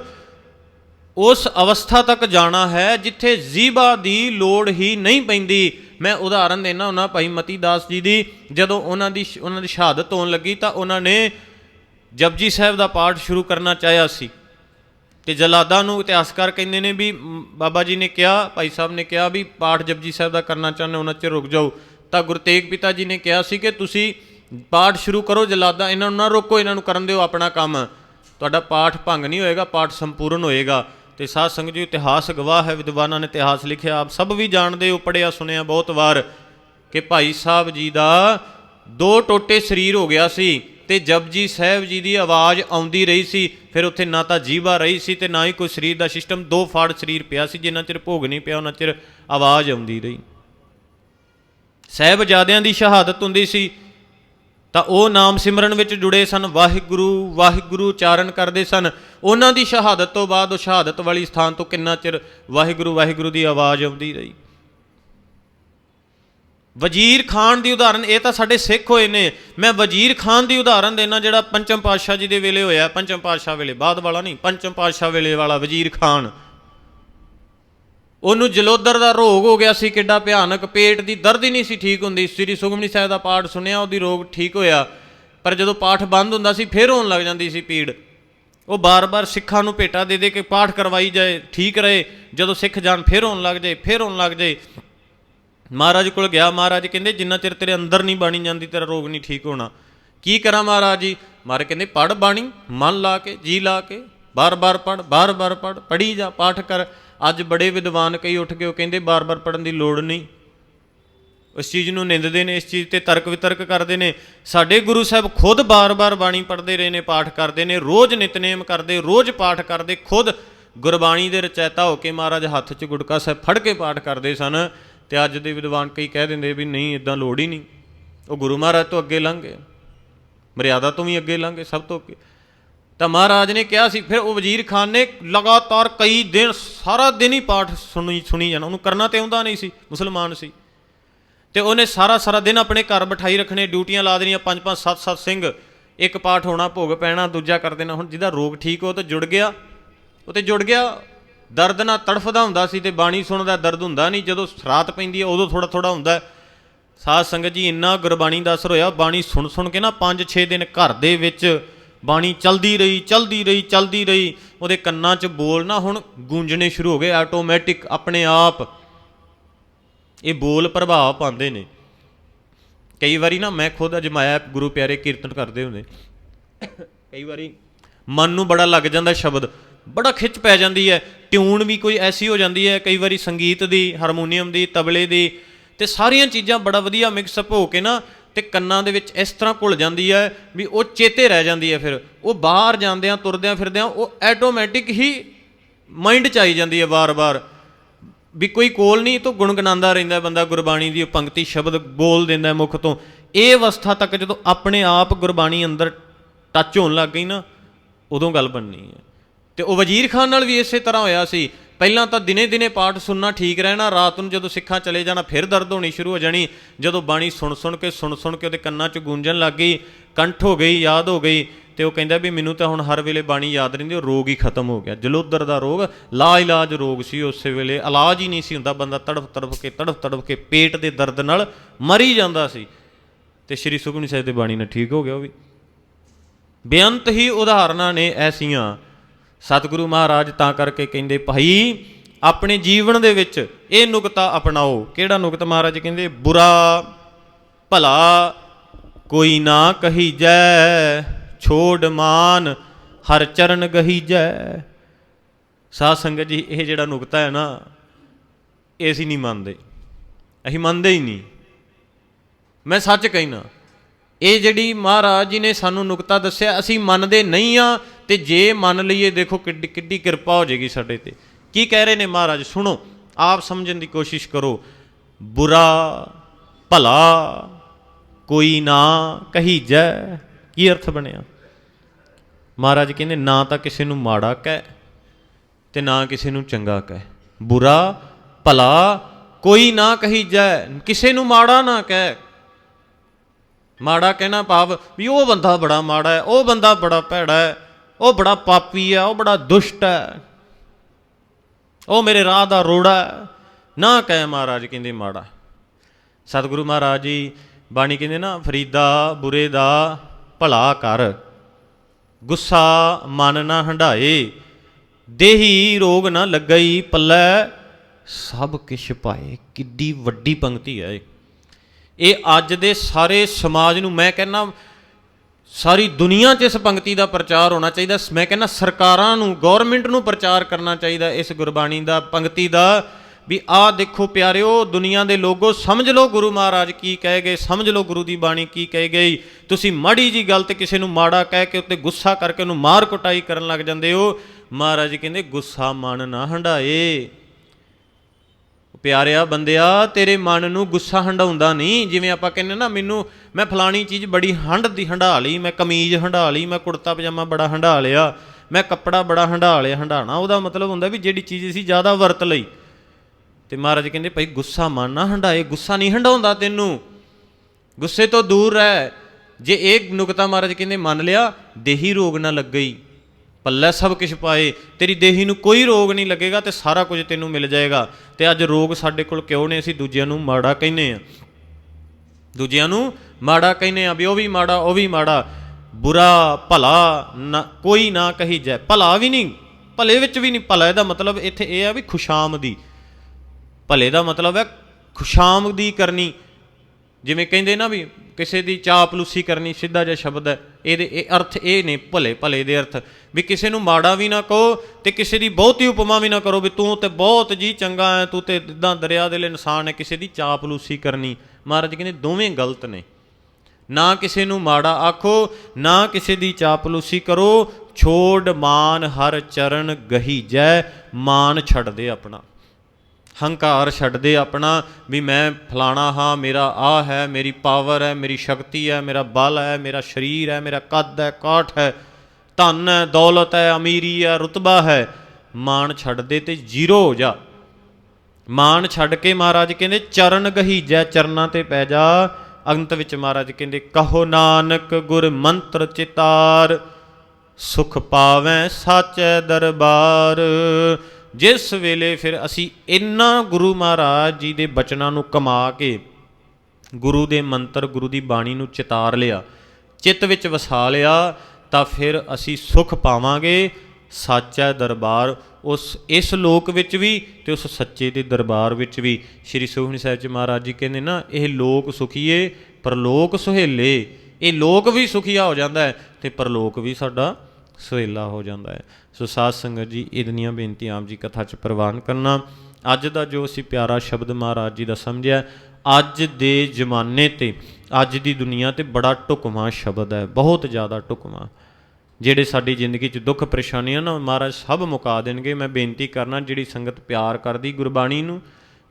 ਉਸ ਅਵਸਥਾ ਤੱਕ ਜਾਣਾ ਹੈ ਜਿੱਥੇ ਜ਼ੀਬਾ ਦੀ ਲੋੜ ਹੀ ਨਹੀਂ ਪੈਂਦੀ। ਮੈਂ ਉਦਾਹਰਨ ਦੇਣਾ ਉਹਨਾਂ ਭਾਈ ਮਤੀ ਦਾਸ ਜੀ ਦੀ, ਜਦੋਂ ਉਹਨਾਂ ਦੀ ਉਹਨਾਂ ਦੀ ਸ਼ਹਾਦਤ ਹੋਣ ਲੱਗੀ ਤਾਂ ਉਹਨਾਂ ਨੇ ਜਪਜੀ ਸਾਹਿਬ ਦਾ ਪਾਠ ਸ਼ੁਰੂ ਕਰਨਾ ਚਾਹਿਆ ਸੀ। ਤੇ ਜਲਾਦਾ ਨੂੰ ਇਤਿਹਾਸਕਾਰ ਕਹਿੰਦੇ ਨੇ ਵੀ ਬਾਬਾ ਜੀ ਨੇ ਕਿਹਾ, ਭਾਈ ਸਾਹਿਬ ਨੇ ਕਿਹਾ ਵੀ ਪਾਠ ਜਪਜੀ ਸਾਹਿਬ ਦਾ ਕਰਨਾ ਚਾਹੁੰਦੇ ਉਹਨਾਂ 'ਚ ਰੁਕ ਜਾਓ। ਤਾਂ ਗੁਰੂ ਤੇਗ ਪਿਤਾ ਜੀ ਨੇ ਕਿਹਾ ਸੀ ਕਿ ਤੁਸੀਂ ਪਾਠ ਸ਼ੁਰੂ ਕਰੋ ਜਲਾਦਾ ਇਹਨਾਂ ਨੂੰ ਨਾ ਰੋਕੋ, ਇਹਨਾਂ ਨੂੰ ਕਰਨ ਦਿਓ ਆਪਣਾ ਕੰਮ। ਤੁਹਾਡਾ ਪਾਠ ਭੰਗ ਨਹੀਂ ਹੋਏਗਾ, ਪਾਠ ਸੰਪੂਰਨ ਹੋਏਗਾ। ਤੇ ਸਾਧ ਸੰਗਤ ਜੀ, ਇਤਿਹਾਸ ਗਵਾਹ ਹੈ, ਵਿਦਵਾਨਾਂ ਨੇ ਇਤਿਹਾਸ ਲਿਖਿਆ, ਆਪ ਸਭ ਵੀ ਜਾਣਦੇ ਹੋ ਪੜਿਆ ਸੁਣਿਆ ਬਹੁਤ ਵਾਰ ਕਿ ਭਾਈ ਸਾਹਿਬ ਜੀ ਦਾ ਦੋ ਟੋਟੇ ਸਰੀਰ ਹੋ ਗਿਆ ਸੀ। ਤੇ ਜਪਜੀ ਸਾਹਿਬ ਜੀ ਦੀ ਆਵਾਜ਼ ਆਉਂਦੀ ਰਹੀ ਸੀ, ਫਿਰ ਉੱਥੇ ਨਾ ਤਾਂ ਜੀਵਾ ਰਹੀ ਸੀ ਤੇ ਨਾ ਹੀ ਕੋਈ ਸਰੀਰ ਦਾ ਸਿਸਟਮ, ਦੋ ਫਾੜ ਸਰੀਰ ਪਿਆ ਸੀ, ਜਿੰਨਾ ਚਿਰ ਭੋਗ ਨਹੀਂ ਪਿਆ, ਉਹਨਾਂ ਚਿਰ ਆਵਾਜ਼ ਆਉਂਦੀ ਰਹੀ। ਸਾਹਿਬਜ਼ਾਦਿਆਂ ਦੀ ਸ਼ਹਾਦਤ ਹੁੰਦੀ ਸੀ, ਤਾਂ ਉਹ ਨਾਮ ਸਿਮਰਨ ਵਿੱਚ ਜੁੜੇ ਸਨ, ਵਾਹਿਗੁਰੂ ਵਾਹਿਗੁਰੂ ਉਚਾਰਨ ਕਰਦੇ ਸਨ। ਉਹਨਾਂ ਦੀ ਸ਼ਹਾਦਤ ਤੋਂ ਬਾਅਦ, ਉਹ ਸ਼ਹਾਦਤ ਵਾਲੀ ਸਥਾਨ ਤੋਂ ਕਿੰਨਾ ਚਿਰ ਵਾਹਿਗੁਰੂ ਵਾਹਿਗੁਰੂ ਦੀ ਆਵਾਜ਼ ਆਉਂਦੀ ਰਹੀ। ਵਜ਼ੀਰ ਖਾਨ ਦੀ ਉਦਾਹਰਨ, ਇਹ ਤਾਂ ਸਾਡੇ ਸਿੱਖ ਹੋਏ ਨੇ। ਮੈਂ ਵਜ਼ੀਰ ਖਾਨ ਦੀ ਉਦਾਹਰਨ ਦੇਣਾ ਜਿਹੜਾ ਪੰਚਮ ਪਾਤਸ਼ਾਹ ਜੀ ਦੇ ਵੇਲੇ ਹੋਇਆ। ਪੰਚਮ ਪਾਤਸ਼ਾਹ ਵੇਲੇ, ਬਾਅਦ ਵਾਲਾ ਨਹੀਂ, ਪੰਚਮ ਪਾਤਸ਼ਾਹ ਵੇਲੇ ਵਾਲਾ ਵਜ਼ੀਰ ਖਾਨ। ਉਹਨੂੰ ਜਲੋਦਰ ਦਾ ਰੋਗ ਹੋ ਗਿਆ ਸੀ, ਕਿੱਡਾ ਭਿਆਨਕ। ਪੇਟ ਦੀ ਦਰਦ ਹੀ ਨਹੀਂ ਸੀ ਠੀਕ ਹੁੰਦੀ। ਸ੍ਰੀ ਸੁਖਮਨੀ ਸਾਹਿਬ ਦਾ ਪਾਠ ਸੁਣਿਆ, ਉਹਦੀ ਰੋਗ ਠੀਕ ਹੋਇਆ। ਪਰ ਜਦੋਂ ਪਾਠ ਬੰਦ ਹੁੰਦਾ ਸੀ, ਫਿਰ ਹੋਣ ਲੱਗ ਜਾਂਦੀ ਸੀ ਪੀੜ। ਉਹ ਬਾਰ-ਬਾਰ ਸਿੱਖਾਂ ਨੂੰ ਭੇਟਾ ਦੇ ਦੇ ਕੇ ਪਾਠ ਕਰਵਾਈ ਜਾਏ, ਠੀਕ ਰਹੇ। ਜਦੋਂ ਸਿੱਖ ਜਾਣ, ਫਿਰ ਹੋਣ ਲੱਗ ਜਾਏ, ਫਿਰ ਹੋਣ ਲੱਗ ਜਾਏ। ਮਹਾਰਾਜ ਕੋਲ ਗਿਆ, ਮਹਾਰਾਜ ਕਹਿੰਦੇ, ਜਿੰਨਾ ਚਿਰ ਤੇਰੇ ਅੰਦਰ ਨਹੀਂ ਬਾਣੀ ਜਾਂਦੀ, ਤੇਰਾ ਰੋਗ ਨਹੀਂ ਠੀਕ ਹੋਣਾ। ਕੀ ਕਰਾਂ ਮਹਾਰਾਜ ਜੀ? ਮਹਾਰਾਜ ਕਹਿੰਦੇ ਪੜ ਬਾਣੀ, ਮਨ ਲਾ ਕੇ, ਜੀ ਲਾ ਕੇ, ਬਾਰ-ਬਾਰ ਪੜ ਬਾਰ-ਬਾਰ ਪੜ ਪੜੀ ਜਾ, ਪਾਠ ਕਰ। ਅੱਜ ਬੜੇ ਵਿਦਵਾਨ ਕਈ ਉੱਠ ਕੇ ਉਹ ਕਹਿੰਦੇ, ਬਾਰ-ਬਾਰ ਪੜਨ ਦੀ ਲੋੜ ਨਹੀਂ। ਉਸ ਚੀਜ਼ ਨੂੰ ਨਿੰਦਦੇ ਨੇ, ਇਸ ਚੀਜ਼ ਤੇ ਤਰਕ ਵਿਤਰਕ ਕਰਦੇ ਨੇ। ਸਾਡੇ ਗੁਰੂ ਸਾਹਿਬ ਖੁਦ ਬਾਰ-ਬਾਰ ਬਾਣੀ ਪੜ੍ਹਦੇ ਰਹੇ ਨੇ, ਪਾਠ ਕਰਦੇ ਨੇ, ਰੋਜ਼ ਨਿਤਨੇਮ ਕਰਦੇ, ਰੋਜ਼ ਪਾਠ ਕਰਦੇ, ਖੁਦ ਗੁਰਬਾਣੀ ਦੇ ਰਚੈਤਾ ਹੋ ਕੇ ਮਹਾਰਾਜ ਹੱਥ 'ਚ ਗੁਟਕਾ ਸਾਹਿਬ ਫੜ ਕੇ ਪਾਠ ਕਰਦੇ ਸਨ। ਤੇ ਅੱਜ ਦੇ ਵਿਦਵਾਨ ਕਈ ਕਹਿ ਦਿੰਦੇ ਵੀ ਨਹੀਂ ਇਦਾਂ ਲੋੜ ਹੀ ਨਹੀਂ। ਉਹ ਗੁਰੂ ਮਹਾਰਾਜ ਤੋਂ ਅੱਗੇ ਲੰਘ। ਗਏ ਮਰਿਆਦਾ ਤੋਂ ਵੀ ਅੱਗੇ ਲੰਘ ਗਏ ਸਭ ਤੋਂ ਅੱਗੇ। ਤਾਂ ਮਹਾਰਾਜ ਨੇ ਕਿਹਾ ਸੀ, ਫਿਰ ਉਹ ਵਜ਼ੀਰ ਖਾਨ ਨੇ ਲਗਾਤਾਰ ਕਈ ਦਿਨ, ਸਾਰਾ ਦਿਨ ਹੀ ਪਾਠ ਸੁਣੀ ਸੁਣੀ ਜਾਣਾ। ਉਹਨੂੰ ਕਰਨਾ ਤੇ ਆਉਂਦਾ ਨਹੀਂ ਸੀ, ਮੁਸਲਮਾਨ ਸੀ। ਤੇ ਉਹਨੇ ਸਾਰਾ ਸਾਰਾ ਦਿਨ ਆਪਣੇ ਘਰ ਬਿਠਾਈ ਰੱਖਣੇ, ਡਿਊਟੀਆਂ ਲਾ ਦੇਣੀਆਂ, ਪੰਜ ਪੰਜ, ਸੱਤ ਸੱਤ ਸਿੰਘ, ਇੱਕ ਪਾਠ ਹੋਣਾ, ਭੋਗ ਪੈਣਾ, ਦੂਜਾ ਕਰ ਦੇਣਾ। ਹੁਣ ਜਿਹਦਾ ਰੋਗ ਠੀਕ ਹੋ ਤਾਂ ਜੁੜ ਗਿਆ। ਉਹ ਤੇ ਜੁੜ ਗਿਆ। ਦਰਦ ਨਾਲ ਤੜਫਦਾ ਹੁੰਦਾ ਸੀ ਤੇ ਬਾਣੀ ਸੁਣਦਾ, ਦਰਦ ਹੁੰਦਾ ਨਹੀਂ। ਜਦੋਂ ਸਰਾਤ ਪੈਂਦੀ ਹੈ, ਉਦੋਂ ਥੋੜਾ ਥੋੜਾ ਹੁੰਦਾ ਹੈ। ਸਾਧ ਸੰਗਤ ਜੀ, ਇੰਨਾ ਗੁਰਬਾਣੀ ਦਾ ਅਸਰ ਹੋਇਆ, ਬਾਣੀ ਸੁਣ ਸੁਣ ਕੇ ਨਾ 5-6 ਦਿਨ ਘਰ ਦੇ ਵਿੱਚ ਬਾਣੀ ਚਲਦੀ ਰਹੀ ਚਲਦੀ ਰਹੀ ਚਲਦੀ ਰਹੀ। ਉਹਦੇ ਕੰਨਾਂ 'ਚ ਬੋਲ ਨਾ ਹੁਣ ਗੂੰਜਣੇ ਸ਼ੁਰੂ ਹੋ ਗਏ ਆਟੋਮੈਟਿਕ ਆਪਣੇ ਆਪ ਇਹ ਬੋਲ ਪ੍ਰਭਾਵ ਪਾਉਂਦੇ ਨੇ। ਕਈ ਵਾਰੀ ਨਾ ਮੈਂ ਖੁਦ ਅਜਮਾਇਆ, ਗੁਰੂ ਪਿਆਰੇ ਕੀਰਤਨ ਕਰਦੇ ਹੁੰਦੇ। ਕਈ ਵਾਰੀ ਮਨ ਨੂੰ ਬੜਾ ਲੱਗ ਜਾਂਦਾ ਸ਼ਬਦ। ਬੜਾ ਖਿੱਚ ਪੈ ਜਾਂਦੀ ਹੈ, ਟਿਊਨ ਵੀ ਕੋਈ ਐਸੀ ਹੋ ਜਾਂਦੀ ਹੈ, ਕਈ ਵਾਰੀ ਸੰਗੀਤ ਦੀ, ਹਾਰਮੋਨੀਅਮ ਦੀ, ਤਬਲੇ ਦੀ, ਤੇ ਸਾਰੀਆਂ ਚੀਜ਼ਾਂ ਬੜਾ ਵਧੀਆ ਮਿਕਸ ਅਪ ਹੋ ਕੇ ਨਾ, ਤੇ ਕੰਨਾਂ ਦੇ ਵਿੱਚ ਇਸ ਤਰ੍ਹਾਂ ਘੁਲ ਜਾਂਦੀ ਹੈ ਵੀ ਉਹ ਚੇਤੇ ਰਹਿ ਜਾਂਦੀ ਹੈ ਫਿਰ। ਉਹ ਬਾਹਰ ਜਾਂਦਿਆਂ, ਤੁਰਦਿਆਂ, ਫਿਰਦਿਆਂ, ਉਹ ਆਟੋਮੈਟਿਕ ਹੀ ਮਾਈਂਡ 'ਚ ਆਈ ਜਾਂਦੀ ਹੈ ਵਾਰ-ਵਾਰ। ਵੀ ਕੋਈ ਕੋਲ ਨਹੀਂ, ਤੋਂ ਗੁਣਗੁਣਾਉਂਦਾ ਰਹਿੰਦਾ ਬੰਦਾ, ਗੁਰਬਾਣੀ ਦੀ ਉਹ ਪੰਕਤੀ ਸ਼ਬਦ ਬੋਲ ਦਿੰਦਾ ਮੁਖ ਤੋਂ। ਇਹ ਅਵਸਥਾ ਤੱਕ ਜਦੋਂ ਆਪਣੇ ਆਪ ਗੁਰਬਾਣੀ ਅੰਦਰ ਟੱਚ ਹੋਣ ਲੱਗ ਗਈ ਨਾ, ਉਦੋਂ ਗੱਲ ਬਣਨੀ ਹੈ। ਤੇ ਉਹ ਵਜ਼ੀਰ ਖਾਨ ਨਾਲ ਵੀ ਇਸੇ ਤਰ੍ਹਾਂ ਹੋਇਆ ਸੀ। ਪਹਿਲਾਂ ਤਾਂ ਦਿਨੇ ਦਿਨੇ ਪਾਠ ਸੁਣਨਾ ਠੀਕ ਰਹਿਣਾ, ਰਾਤ ਨੂੰ ਜਦੋਂ ਸਿੱਖਾਂ ਚਲੇ ਜਾਣਾ, ਫਿਰ ਦਰਦ ਹੋਣੀ ਸ਼ੁਰੂ ਹੋ ਜਾਣੀ। ਜਦੋਂ ਬਾਣੀ ਸੁਣ ਸੁਣ ਕੇ, ਸੁਣ ਸੁਣ ਕੇ ਉਹਦੇ ਕੰਨਾਂ 'ਚ ਗੂੰਜਣ ਲੱਗ ਗਈ, ਕੰਠ ਹੋ ਗਈ, ਯਾਦ ਹੋ ਗਈ ਤੇ ਉਹ ਕਹਿੰਦਾ ਵੀ ਮੈਨੂੰ ਤਾਂ ਹੁਣ ਹਰ ਵੇਲੇ ਬਾਣੀ ਯਾਦ ਰਹਿੰਦੀ, ਉਹ ਰੋਗ ਹੀ ਖਤਮ ਹੋ ਗਿਆ। ਜਲੋਦਰ ਦਾ ਰੋਗ ਲਾ ਇਲਾਜ ਰੋਗ ਸੀ ਉਸੇ ਵੇਲੇ, ਇਲਾਜ ਹੀ ਨਹੀਂ ਸੀ ਹੁੰਦਾ, ਬੰਦਾ ਤੜਫ ਤੜਫ ਕੇ, ਤੜਫ ਤੜਫ ਕੇ ਪੇਟ ਦੇ ਦਰਦ ਨਾਲ ਮਰੀ ਜਾਂਦਾ ਸੀ। ਤੇ ਸ੍ਰੀ ਸੁਖਮਨੀ ਸਾਹਿਬ ਦੀ ਬਾਣੀ ਨਾਲ ਠੀਕ ਹੋ ਗਿਆ ਉਹ ਵੀ। ਬੇਅੰਤ ਹੀ ਉਦਾਹਰਨਾਂ ਨੇ ਐਸੀਆਂ ਸਤਿਗੁਰੂ ਮਹਾਰਾਜ ਤਾਂ ਕਰਕੇ ਕਹਿੰਦੇ, ਭਾਈ, ਆਪਣੇ ਜੀਵਨ ਦੇ ਵਿੱਚ ਇਹ ਨੁਕਤਾ ਅਪਣਾਓ। ਕਿਹੜਾ ਨੁਕਤਾ ਮਹਾਰਾਜ ਕਹਿੰਦੇ? ਬੁਰਾ ਭਲਾ ਕੋਈ ਨਾ ਕਹੀਜੈ, ਛੋੜ ਮਾਨ ਹਰ ਚਰਨ ਗਹੀਜੈ। ਸਾਧ ਸੰਗਤ ਜੀ, ਇਹ ਜਿਹੜਾ ਨੁਕਤਾ ਹੈ ਨਾ, ਇਹ ਅਸੀਂ ਨਹੀਂ ਮੰਨਦੇ। ਅਸੀਂ ਮੰਨਦੇ ਹੀ ਨਹੀਂ। ਮੈਂ ਸੱਚ ਕਹਿਣਾ, ਇਹ ਜਿਹੜੀ ਮਹਾਰਾਜ ਜੀ ਨੇ ਸਾਨੂੰ ਨੁਕਤਾ ਦੱਸਿਆ, ਅਸੀਂ ਮੰਨਦੇ ਨਹੀਂ ਆ ਤੇ ਜੇ ਮੰਨ ਲਈਏ ਦੇਖੋ ਕਿੱਡੀ ਕਿੱਡੀ ਕਿਰਪਾ ਹੋ ਜਾਏਗੀ ਸਾਡੇ ਤੇ। ਕੀ ਕਹਿ ਰਹੇ ਨੇ ਮਹਾਰਾਜ? ਸੁਣੋ, ਆਪ ਸਮਝਣ ਦੀ ਕੋਸ਼ਿਸ਼ ਕਰੋ। ਬੁਰਾ, ਭਲਾ, ਕੋਈ ਨਾ ਕਹੀਜੈ, ਕੀ ਅਰਥ ਬਣਿਆ? ਮਹਾਰਾਜ ਕਹਿੰਦੇ, ਨਾ ਤਾਂ ਕਿਸੇ ਨੂੰ ਮਾੜਾ ਕਹਿ ਤੇ ਨਾ ਕਿਸੇ ਨੂੰ ਚੰਗਾ ਕਹਿ। ਬੁਰਾ, ਭਲਾ, ਕੋਈ ਨਾ ਕਹੀ ਜੈ ਕਿਸੇ ਨੂੰ ਮਾੜਾ ਨਾ ਕਹਿ। ਮਾੜਾ ਕਹਿਣਾ ਭਾਵ ਵੀ ਉਹ ਬੰਦਾ ਬੜਾ ਮਾੜਾ ਹੈ, ਉਹ ਬੰਦਾ ਬੜਾ ਭੈੜਾ ਹੈ। ਉਹ ਬੜਾ ਪਾਪੀ ਹੈ, ਉਹ ਬੜਾ ਦੁਸ਼ਟ ਹੈ। ਉਹ ਮੇਰੇ ਰਾਹ ਦਾ ਰੋੜਾ ਨਾ ਕਹਿ ਮਹਾਰਾਜ, ਕਹਿੰਦੇ ਮਾੜਾ। ਸਤਿਗੁਰੂ ਮਹਾਰਾਜ ਜੀ, ਬਾਣੀ ਕਹਿੰਦੇ ਨਾ, ਫਰੀਦਾ ਬੁਰੇ ਦਾ ਭਲਾ ਕਰ। ਗੁੱਸਾ ਮਨ ਨਾ ਹੰਡਾਏ ਦੇਹੀ ਰੋਗ ਨਾ ਲੱਗਈ ਪੱਲੇ। ਸਭ ਕਿਛ ਪਾਏ, ਕਿੱਡੀ ਵੱਡੀ ਪੰਕਤੀ ਹੈ ਇਹ। ਇਹ ਅੱਜ ਦੇ ਸਾਰੇ ਸਮਾਜ ਨੂੰ ਮੈਂ ਕਹਿੰਦਾ ਸਾਰੀ ਦੁਨੀਆ 'ਚ ਇਸ ਪੰਕਤੀ ਦਾ ਪ੍ਰਚਾਰ ਹੋਣਾ ਚਾਹੀਦਾ। ਮੈਂ ਕਹਿੰਦਾ ਸਰਕਾਰਾਂ ਨੂੰ ਗਵਰਨਮੈਂਟ ਨੂੰ ਪ੍ਰਚਾਰ ਕਰਨਾ ਚਾਹੀਦਾ ਇਸ ਗੁਰਬਾਣੀ ਦਾ, ਪੰਕਤੀ ਦਾ, ਵੀ ਆਹ ਦੇਖੋ ਪਿਆਰਿਓ, ਦੁਨੀਆ ਦੇ ਲੋਗੋ, ਸਮਝ ਲਓ ਗੁਰੂ ਮਹਾਰਾਜ ਕੀ ਕਹਿ ਗਏ, ਸਮਝ ਲਓ ਗੁਰੂ ਦੀ ਬਾਣੀ ਕੀ ਕਹਿ ਗਈ। ਤੁਸੀਂ ਮਾੜੀ ਜੀ ਗੱਲ ਤੇ ਕਿਸੇ ਨੂੰ ਮਾੜਾ ਕਹਿ ਕੇ ਉੱਤੇ ਗੁੱਸਾ ਕਰਕੇ ਉਹਨੂੰ ਮਾਰ ਕੁਟਾਈ ਕਰਨ ਲੱਗ ਜਾਂਦੇ ਹੋ। ਮਹਾਰਾਜ ਕਹਿੰਦੇ, ਗੁੱਸਾ ਮਨ ਨਾ ਹੰਡਾਏ ਪਿਆਰਿਆ ਬੰਦਿਆ, ਤੇਰੇ ਮਨ ਨੂੰ ਗੁੱਸਾ ਹੰਡਾਉਂਦਾ ਨਹੀਂ। ਜਿਵੇਂ ਆਪਾਂ ਕਹਿੰਦੇ ਨਾ, ਮੈਨੂੰ, ਮੈਂ ਫਲਾਣੀ ਚੀਜ਼ ਬੜੀ ਹੰਡ ਦੀ ਹੰਡਾ ਲਈ, ਮੈਂ ਕਮੀਜ਼ ਹੰਡਾ ਲਈ, ਮੈਂ ਕੁੜਤਾ ਪਜਾਮਾ ਬੜਾ ਹੰਡਾ ਲਿਆ, ਮੈਂ ਕੱਪੜਾ ਬੜਾ ਹੰਡਾ ਲਿਆ ਹੰਡਾਣਾ ਉਹਦਾ ਮਤਲਬ ਹੁੰਦਾ ਵੀ ਜਿਹੜੀ ਚੀਜ਼ ਅਸੀਂ ਜ਼ਿਆਦਾ ਵਰਤ ਲਈ। ਤੇ ਮਹਾਰਾਜ ਕਹਿੰਦੇ, ਭਾਈ ਗੁੱਸਾ ਮਨ ਨਾ ਹੰਡਾਏ ਗੁੱਸਾ ਨਹੀਂ ਹੰਡਾਉਂਦਾ ਤੈਨੂੰ। ਗੁੱਸੇ ਤੋਂ ਦੂਰ ਰਹਿ। ਜੇ ਇਹ ਨੁਕਤਾ ਮਹਾਰਾਜ ਕਹਿੰਦੇ, ਮੰਨ ਲਿਆ, ਦੇਹੀ ਰੋਗ ਨਾ ਲੱਗਈ। ਪੱਲੇ ਸਭ ਕੁਝ ਪਾਏ, ਤੇਰੀ ਦੇਹੀ ਨੂੰ ਕੋਈ ਰੋਗ ਨਹੀਂ ਲੱਗੇਗਾ ਤੇ ਸਾਰਾ ਕੁਝ ਤੈਨੂੰ ਮਿਲ ਜਾਏਗਾ। ਤੇ ਅੱਜ ਰੋਗ ਸਾਡੇ ਕੋਲ ਕਿਉਂ ਨੇ? ਅਸੀਂ ਦੂਜਿਆਂ ਨੂੰ ਮਾੜਾ ਕਹਿੰਦੇ ਆ ਦੂਜਿਆਂ ਨੂੰ ਮਾੜਾ ਕਹਿੰਦੇ ਆ ਵੀ ਉਹ ਵੀ ਮਾੜਾ, ਉਹ ਵੀ ਮਾੜਾ। ਬੁਰਾ ਭਲਾ ਨਾ, ਕੋਈ ਨਾ ਕਹੀ ਜਾਏ। ਭਲਾ ਵੀ ਨਹੀਂ, ਭਲੇ ਵਿੱਚ ਵੀ ਨਹੀਂ। ਭਲਾ ਇਹਦਾ ਮਤਲਬ ਇੱਥੇ ਇਹ ਆ ਵੀ ਖੁਸ਼ਾਮ ਦੀ। ਭਲੇ ਦਾ ਮਤਲਬ ਹੈ ਖੁਸ਼ਾਮ ਦੀ ਕਰਨੀ। ਜਿਵੇਂ ਕਹਿੰਦੇ ਨਾ ਵੀ ਕਿਸੇ ਦੀ ਚਾਪਲੂਸੀ ਕਰਨੀ, ਸਿੱਧਾ ਜਿਹਾ ਸ਼ਬਦ ਹੈ। ਇਹਦੇ ਇਹ ਅਰਥ ਇਹ ਨੇ ਭਲੇ ਭਲੇ ਦੇ ਅਰਥ। ਵੀ ਕਿਸੇ ਨੂੰ ਮਾੜਾ ਵੀ ਨਾ ਕਹੋ ਤੇ ਕਿਸੇ ਦੀ ਬਹੁਤੀ ਉਪਮਾ ਵੀ ਨਾ ਕਰੋ ਵੀ ਤੂੰ ਤੇ ਬਹੁਤ ਜੀ ਚੰਗਾ ਹੈ, ਤੂੰ ਤੇ ਇਦਾਂ ਦਰਿਆ ਦੇ ਲਈ ਇਨਸਾਨ ਹੈ, ਕਿਸੇ ਦੀ ਚਾਪਲੂਸੀ ਕਰਨੀ। ਮਹਾਰਾਜ ਕਹਿੰਦੇ ਦੋਵੇਂ ਗਲਤ ਨੇ। ਨਾ ਕਿਸੇ ਨੂੰ ਮਾੜਾ ਆਖੋ, ਨਾ ਕਿਸੇ ਦੀ ਚਾਪਲੂਸੀ ਕਰੋ। ਛੋੜ ਮਾਨ ਹਰ ਚਰਨ ਗਹੀ ਜੈ, ਮਾਨ ਛੱਡ ਦੇ ਆਪਣਾ। ਹੰਕਾਰ ਛੱਡਦੇ ਆਪਣਾ ਵੀ ਮੈਂ ਫਲਾਣਾ ਹਾਂ, ਮੇਰਾ ਆ ਹੈ, ਮੇਰੀ ਪਾਵਰ ਹੈ, ਮੇਰੀ ਸ਼ਕਤੀ ਹੈ, ਮੇਰਾ ਬਲ ਹੈ, ਮੇਰਾ ਸਰੀਰ ਹੈ, ਮੇਰਾ ਕੱਦ ਹੈ, ਕਾਠ ਹੈ, ਧਨ ਹੈ, ਦੌਲਤ ਹੈ, ਅਮੀਰੀ ਹੈ, ਰਤਬਾ ਹੈ। ਮਾਣ ਛੱਡ ਦੇ ਤੇ ਜ਼ੀਰੋ ਹੋ ਜਾ। ਮਾਣ ਛੱਡ ਕੇ ਮਹਾਰਾਜ ਕਹਿੰਦੇ, ਚਰਨ ਗਹੀਜੈ, ਚਰਨਾਂ ਤੇ ਪੈ ਜਾ। ਅੰਤ ਵਿੱਚ ਮਹਾਰਾਜ ਕਹਿੰਦੇ, ਕਹੋ ਨਾਨਕ ਗੁਰ ਮੰਤਰ ਚਿਤਾਰ, ਸੁਖ ਪਾਵੈ ਸਾਚੈ ਦਰਬਾਰ। ਜਿਸ ਵੇਲੇ ਫਿਰ ਅਸੀਂ ਇੰਨਾ ਗੁਰੂ ਮਹਾਰਾਜ ਜੀ ਦੇ ਬਚਨਾਂ ਨੂੰ ਕਮਾ ਕੇ ਗੁਰੂ ਦੇ ਮੰਤਰ, ਗੁਰੂ ਦੀ ਬਾਣੀ ਨੂੰ ਚਿਤਾਰ ਲਿਆ, ਚਿੱਤ ਵਿੱਚ ਵਸਾ ਲਿਆ, ਤਾਂ ਫਿਰ ਅਸੀਂ ਸੁਖ ਪਾਵਾਂਗੇ। ਸਾਚਾ ਦਰਬਾਰ ਉਸ, ਇਸ ਲੋਕ ਵਿੱਚ ਵੀ ਤੇ ਉਸ ਸੱਚੇ ਦੇ ਦਰਬਾਰ ਵਿੱਚ ਵੀ। ਸ੍ਰੀ ਸੁਖਮਨੀ ਸਾਹਿਬ ਜੀ ਮਹਾਰਾਜ ਜੀ ਕਹਿੰਦੇ ਨਾ, ਇਹ ਲੋਕ ਸੁਖੀਏ, ਪਰਲੋਕ ਸੁਹੇਲੇ। ਇਹ ਲੋਕ ਵੀ ਸੁਖੀਆ ਹੋ ਜਾਂਦਾ ਹੈ ਤੇ ਪਰਲੋਕ ਵੀ ਸਾਡਾ ਸੁਹੇਲਾ ਹੋ ਜਾਂਦਾ ਹੈ। ਸੋ ਸਾਧ ਸੰਗਤ ਜੀ ਇਹਦੀਆਂ ਬੇਨਤੀਆਂ ਆਪ ਜੀ ਕਥਾ ਚ ਪ੍ਰਵਾਨ ਕਰਨਾ। ਅੱਜ ਦਾ ਜੋ ਅਸੀਂ ਪਿਆਰਾ ਸ਼ਬਦ ਮਹਾਰਾਜ ਜੀ ਦਾ ਸਮਝਿਆ, ਅੱਜ ਦੇ ਜ਼ਮਾਨੇ ਤੇ, ਅੱਜ ਦੀ ਦੁਨੀਆ ਤੇ ਬੜਾ ਢੁਕਵਾਂ ਸ਼ਬਦ ਹੈ, ਬਹੁਤ ਜ਼ਿਆਦਾ ਢੁਕਵਾਂ। ਜਿਹੜੇ ਸਾਡੀ ਜ਼ਿੰਦਗੀ 'ਚ ਦੁੱਖ ਪਰੇਸ਼ਾਨੀਆਂ ਨਾ, ਮਹਾਰਾਜ ਸਭ ਮੁਕਾ ਦੇਣਗੇ। ਮੈਂ ਬੇਨਤੀ ਕਰਨਾ, ਜਿਹੜੀ ਸੰਗਤ ਪਿਆਰ ਕਰਦੀ ਗੁਰਬਾਣੀ ਨੂੰ,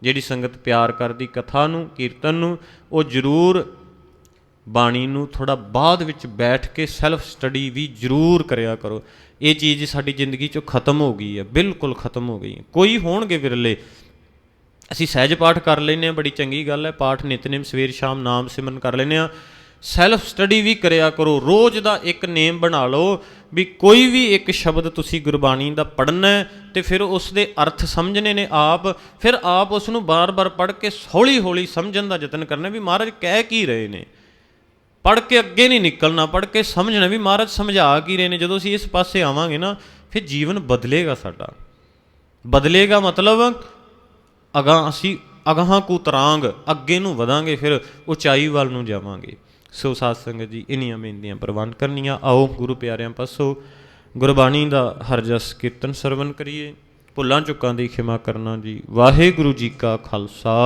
ਜਿਹੜੀ ਸੰਗਤ ਪਿਆਰ ਕਰਦੀ ਕਥਾ ਨੂੰ, ਕੀਰਤਨ ਨੂੰ, ਉਹ ਜ਼ਰੂਰ ਬਾਣੀ ਨੂੰ ਥੋੜਾ ਬਾਅਦ ਵਿੱਚ ਬੈਠ ਕੇ ਸੈਲਫ ਸਟੱਡੀ ਵੀ ਜ਼ਰੂਰ ਕਰਿਆ ਕਰੋ। ਇਹ ਚੀਜ਼ ਸਾਡੀ ਜ਼ਿੰਦਗੀ 'ਚੋਂ ਖਤਮ ਹੋ ਗਈ ਹੈ, ਬਿਲਕੁਲ ਖਤਮ ਹੋ ਗਈ ਹੈ। ਕੋਈ ਹੋਣਗੇ ਵਿਰਲੇ, ਅਸੀਂ ਸਹਿਜ ਪਾਠ ਕਰ ਲੈਨੇ ਆ ਬੜੀ ਚੰਗੀ ਗੱਲ ਹੈ, ਪਾਠ ਨਿਤਨੇਮ ਸਵੇਰ ਸ਼ਾਮ ਨਾਮ ਸਿਮਰਨ ਕਰ ਲੈਨੇ ਆ ਸੈਲਫ ਸਟੱਡੀ ਵੀ ਕਰਿਆ ਕਰੋ, ਰੋਜ਼ ਦਾ ਇੱਕ ਨੇਮ ਬਣਾ ਲਓ ਵੀ ਕੋਈ ਵੀ ਇੱਕ ਸ਼ਬਦ ਤੁਸੀਂ ਗੁਰਬਾਣੀ ਦਾ ਪੜ੍ਹਨਾ ਹੈ ਤੇ ਫਿਰ ਉਸ ਦੇ ਅਰਥ ਸਮਝਣੇ ਨੇ ਆਪ, ਫਿਰ ਆਪ ਉਸ ਨੂੰ ਬਾਰ-ਬਾਰ ਪੜ੍ਹ ਕੇ ਹੌਲੀ-ਹੌਲੀ ਸਮਝਣ ਦਾ ਯਤਨ ਕਰਨਾ ਵੀ ਮਹਾਰਾਜ ਕਹਿ ਕੀ ਰਹੇ ਨੇ? ਪੜ੍ਹ ਕੇ ਅੱਗੇ ਨਹੀਂ ਨਿਕਲਣਾ, ਪੜ੍ਹ ਕੇ ਸਮਝਣਾ ਵੀ ਮਹਾਰਾਜ ਸਮਝਾ ਕੀ ਰਹੇ ਨੇ, ਜਦੋਂ ਅਸੀਂ ਇਸ ਪਾਸੇ ਆਵਾਂਗੇ ਨਾ, ਫਿਰ ਜੀਵਨ ਬਦਲੇਗਾ ਸਾਡਾ। ਬਦਲੇਗਾ ਮਤਲਬ ਅਗਾਂ ਅਸੀਂ ਅਗਾਹਾਂ ਕੂ ਤਰਾਂਗ, ਅੱਗੇ ਨੂੰ ਵਧਾਂਗੇ, ਫਿਰ ਉਚਾਈ ਵੱਲ ਨੂੰ ਜਾਵਾਂਗੇ। ਸੋ ਸਾਧ ਸੰਗਤ ਜੀ, ਇਨੀਆਂ ਬੇਨਤੀਆਂ ਪ੍ਰਵਾਨ ਕਰਨੀਆਂ। ਆਓ ਗੁਰੂ ਪਿਆਰਿਆਂ ਪਾਸੋਂ ਗੁਰਬਾਣੀ ਦਾ ਹਰ ਜਸ ਕੀਰਤਨ ਸਰਵਨ ਕਰੀਏ। ਭੁੱਲਾਂ ਚੁੱਕਾਂ ਦੀ ਖਿਮਾ ਕਰਨਾ ਜੀ। ਵਾਹਿਗੁਰੂ ਜੀ ਕਾ ਖਾਲਸਾ।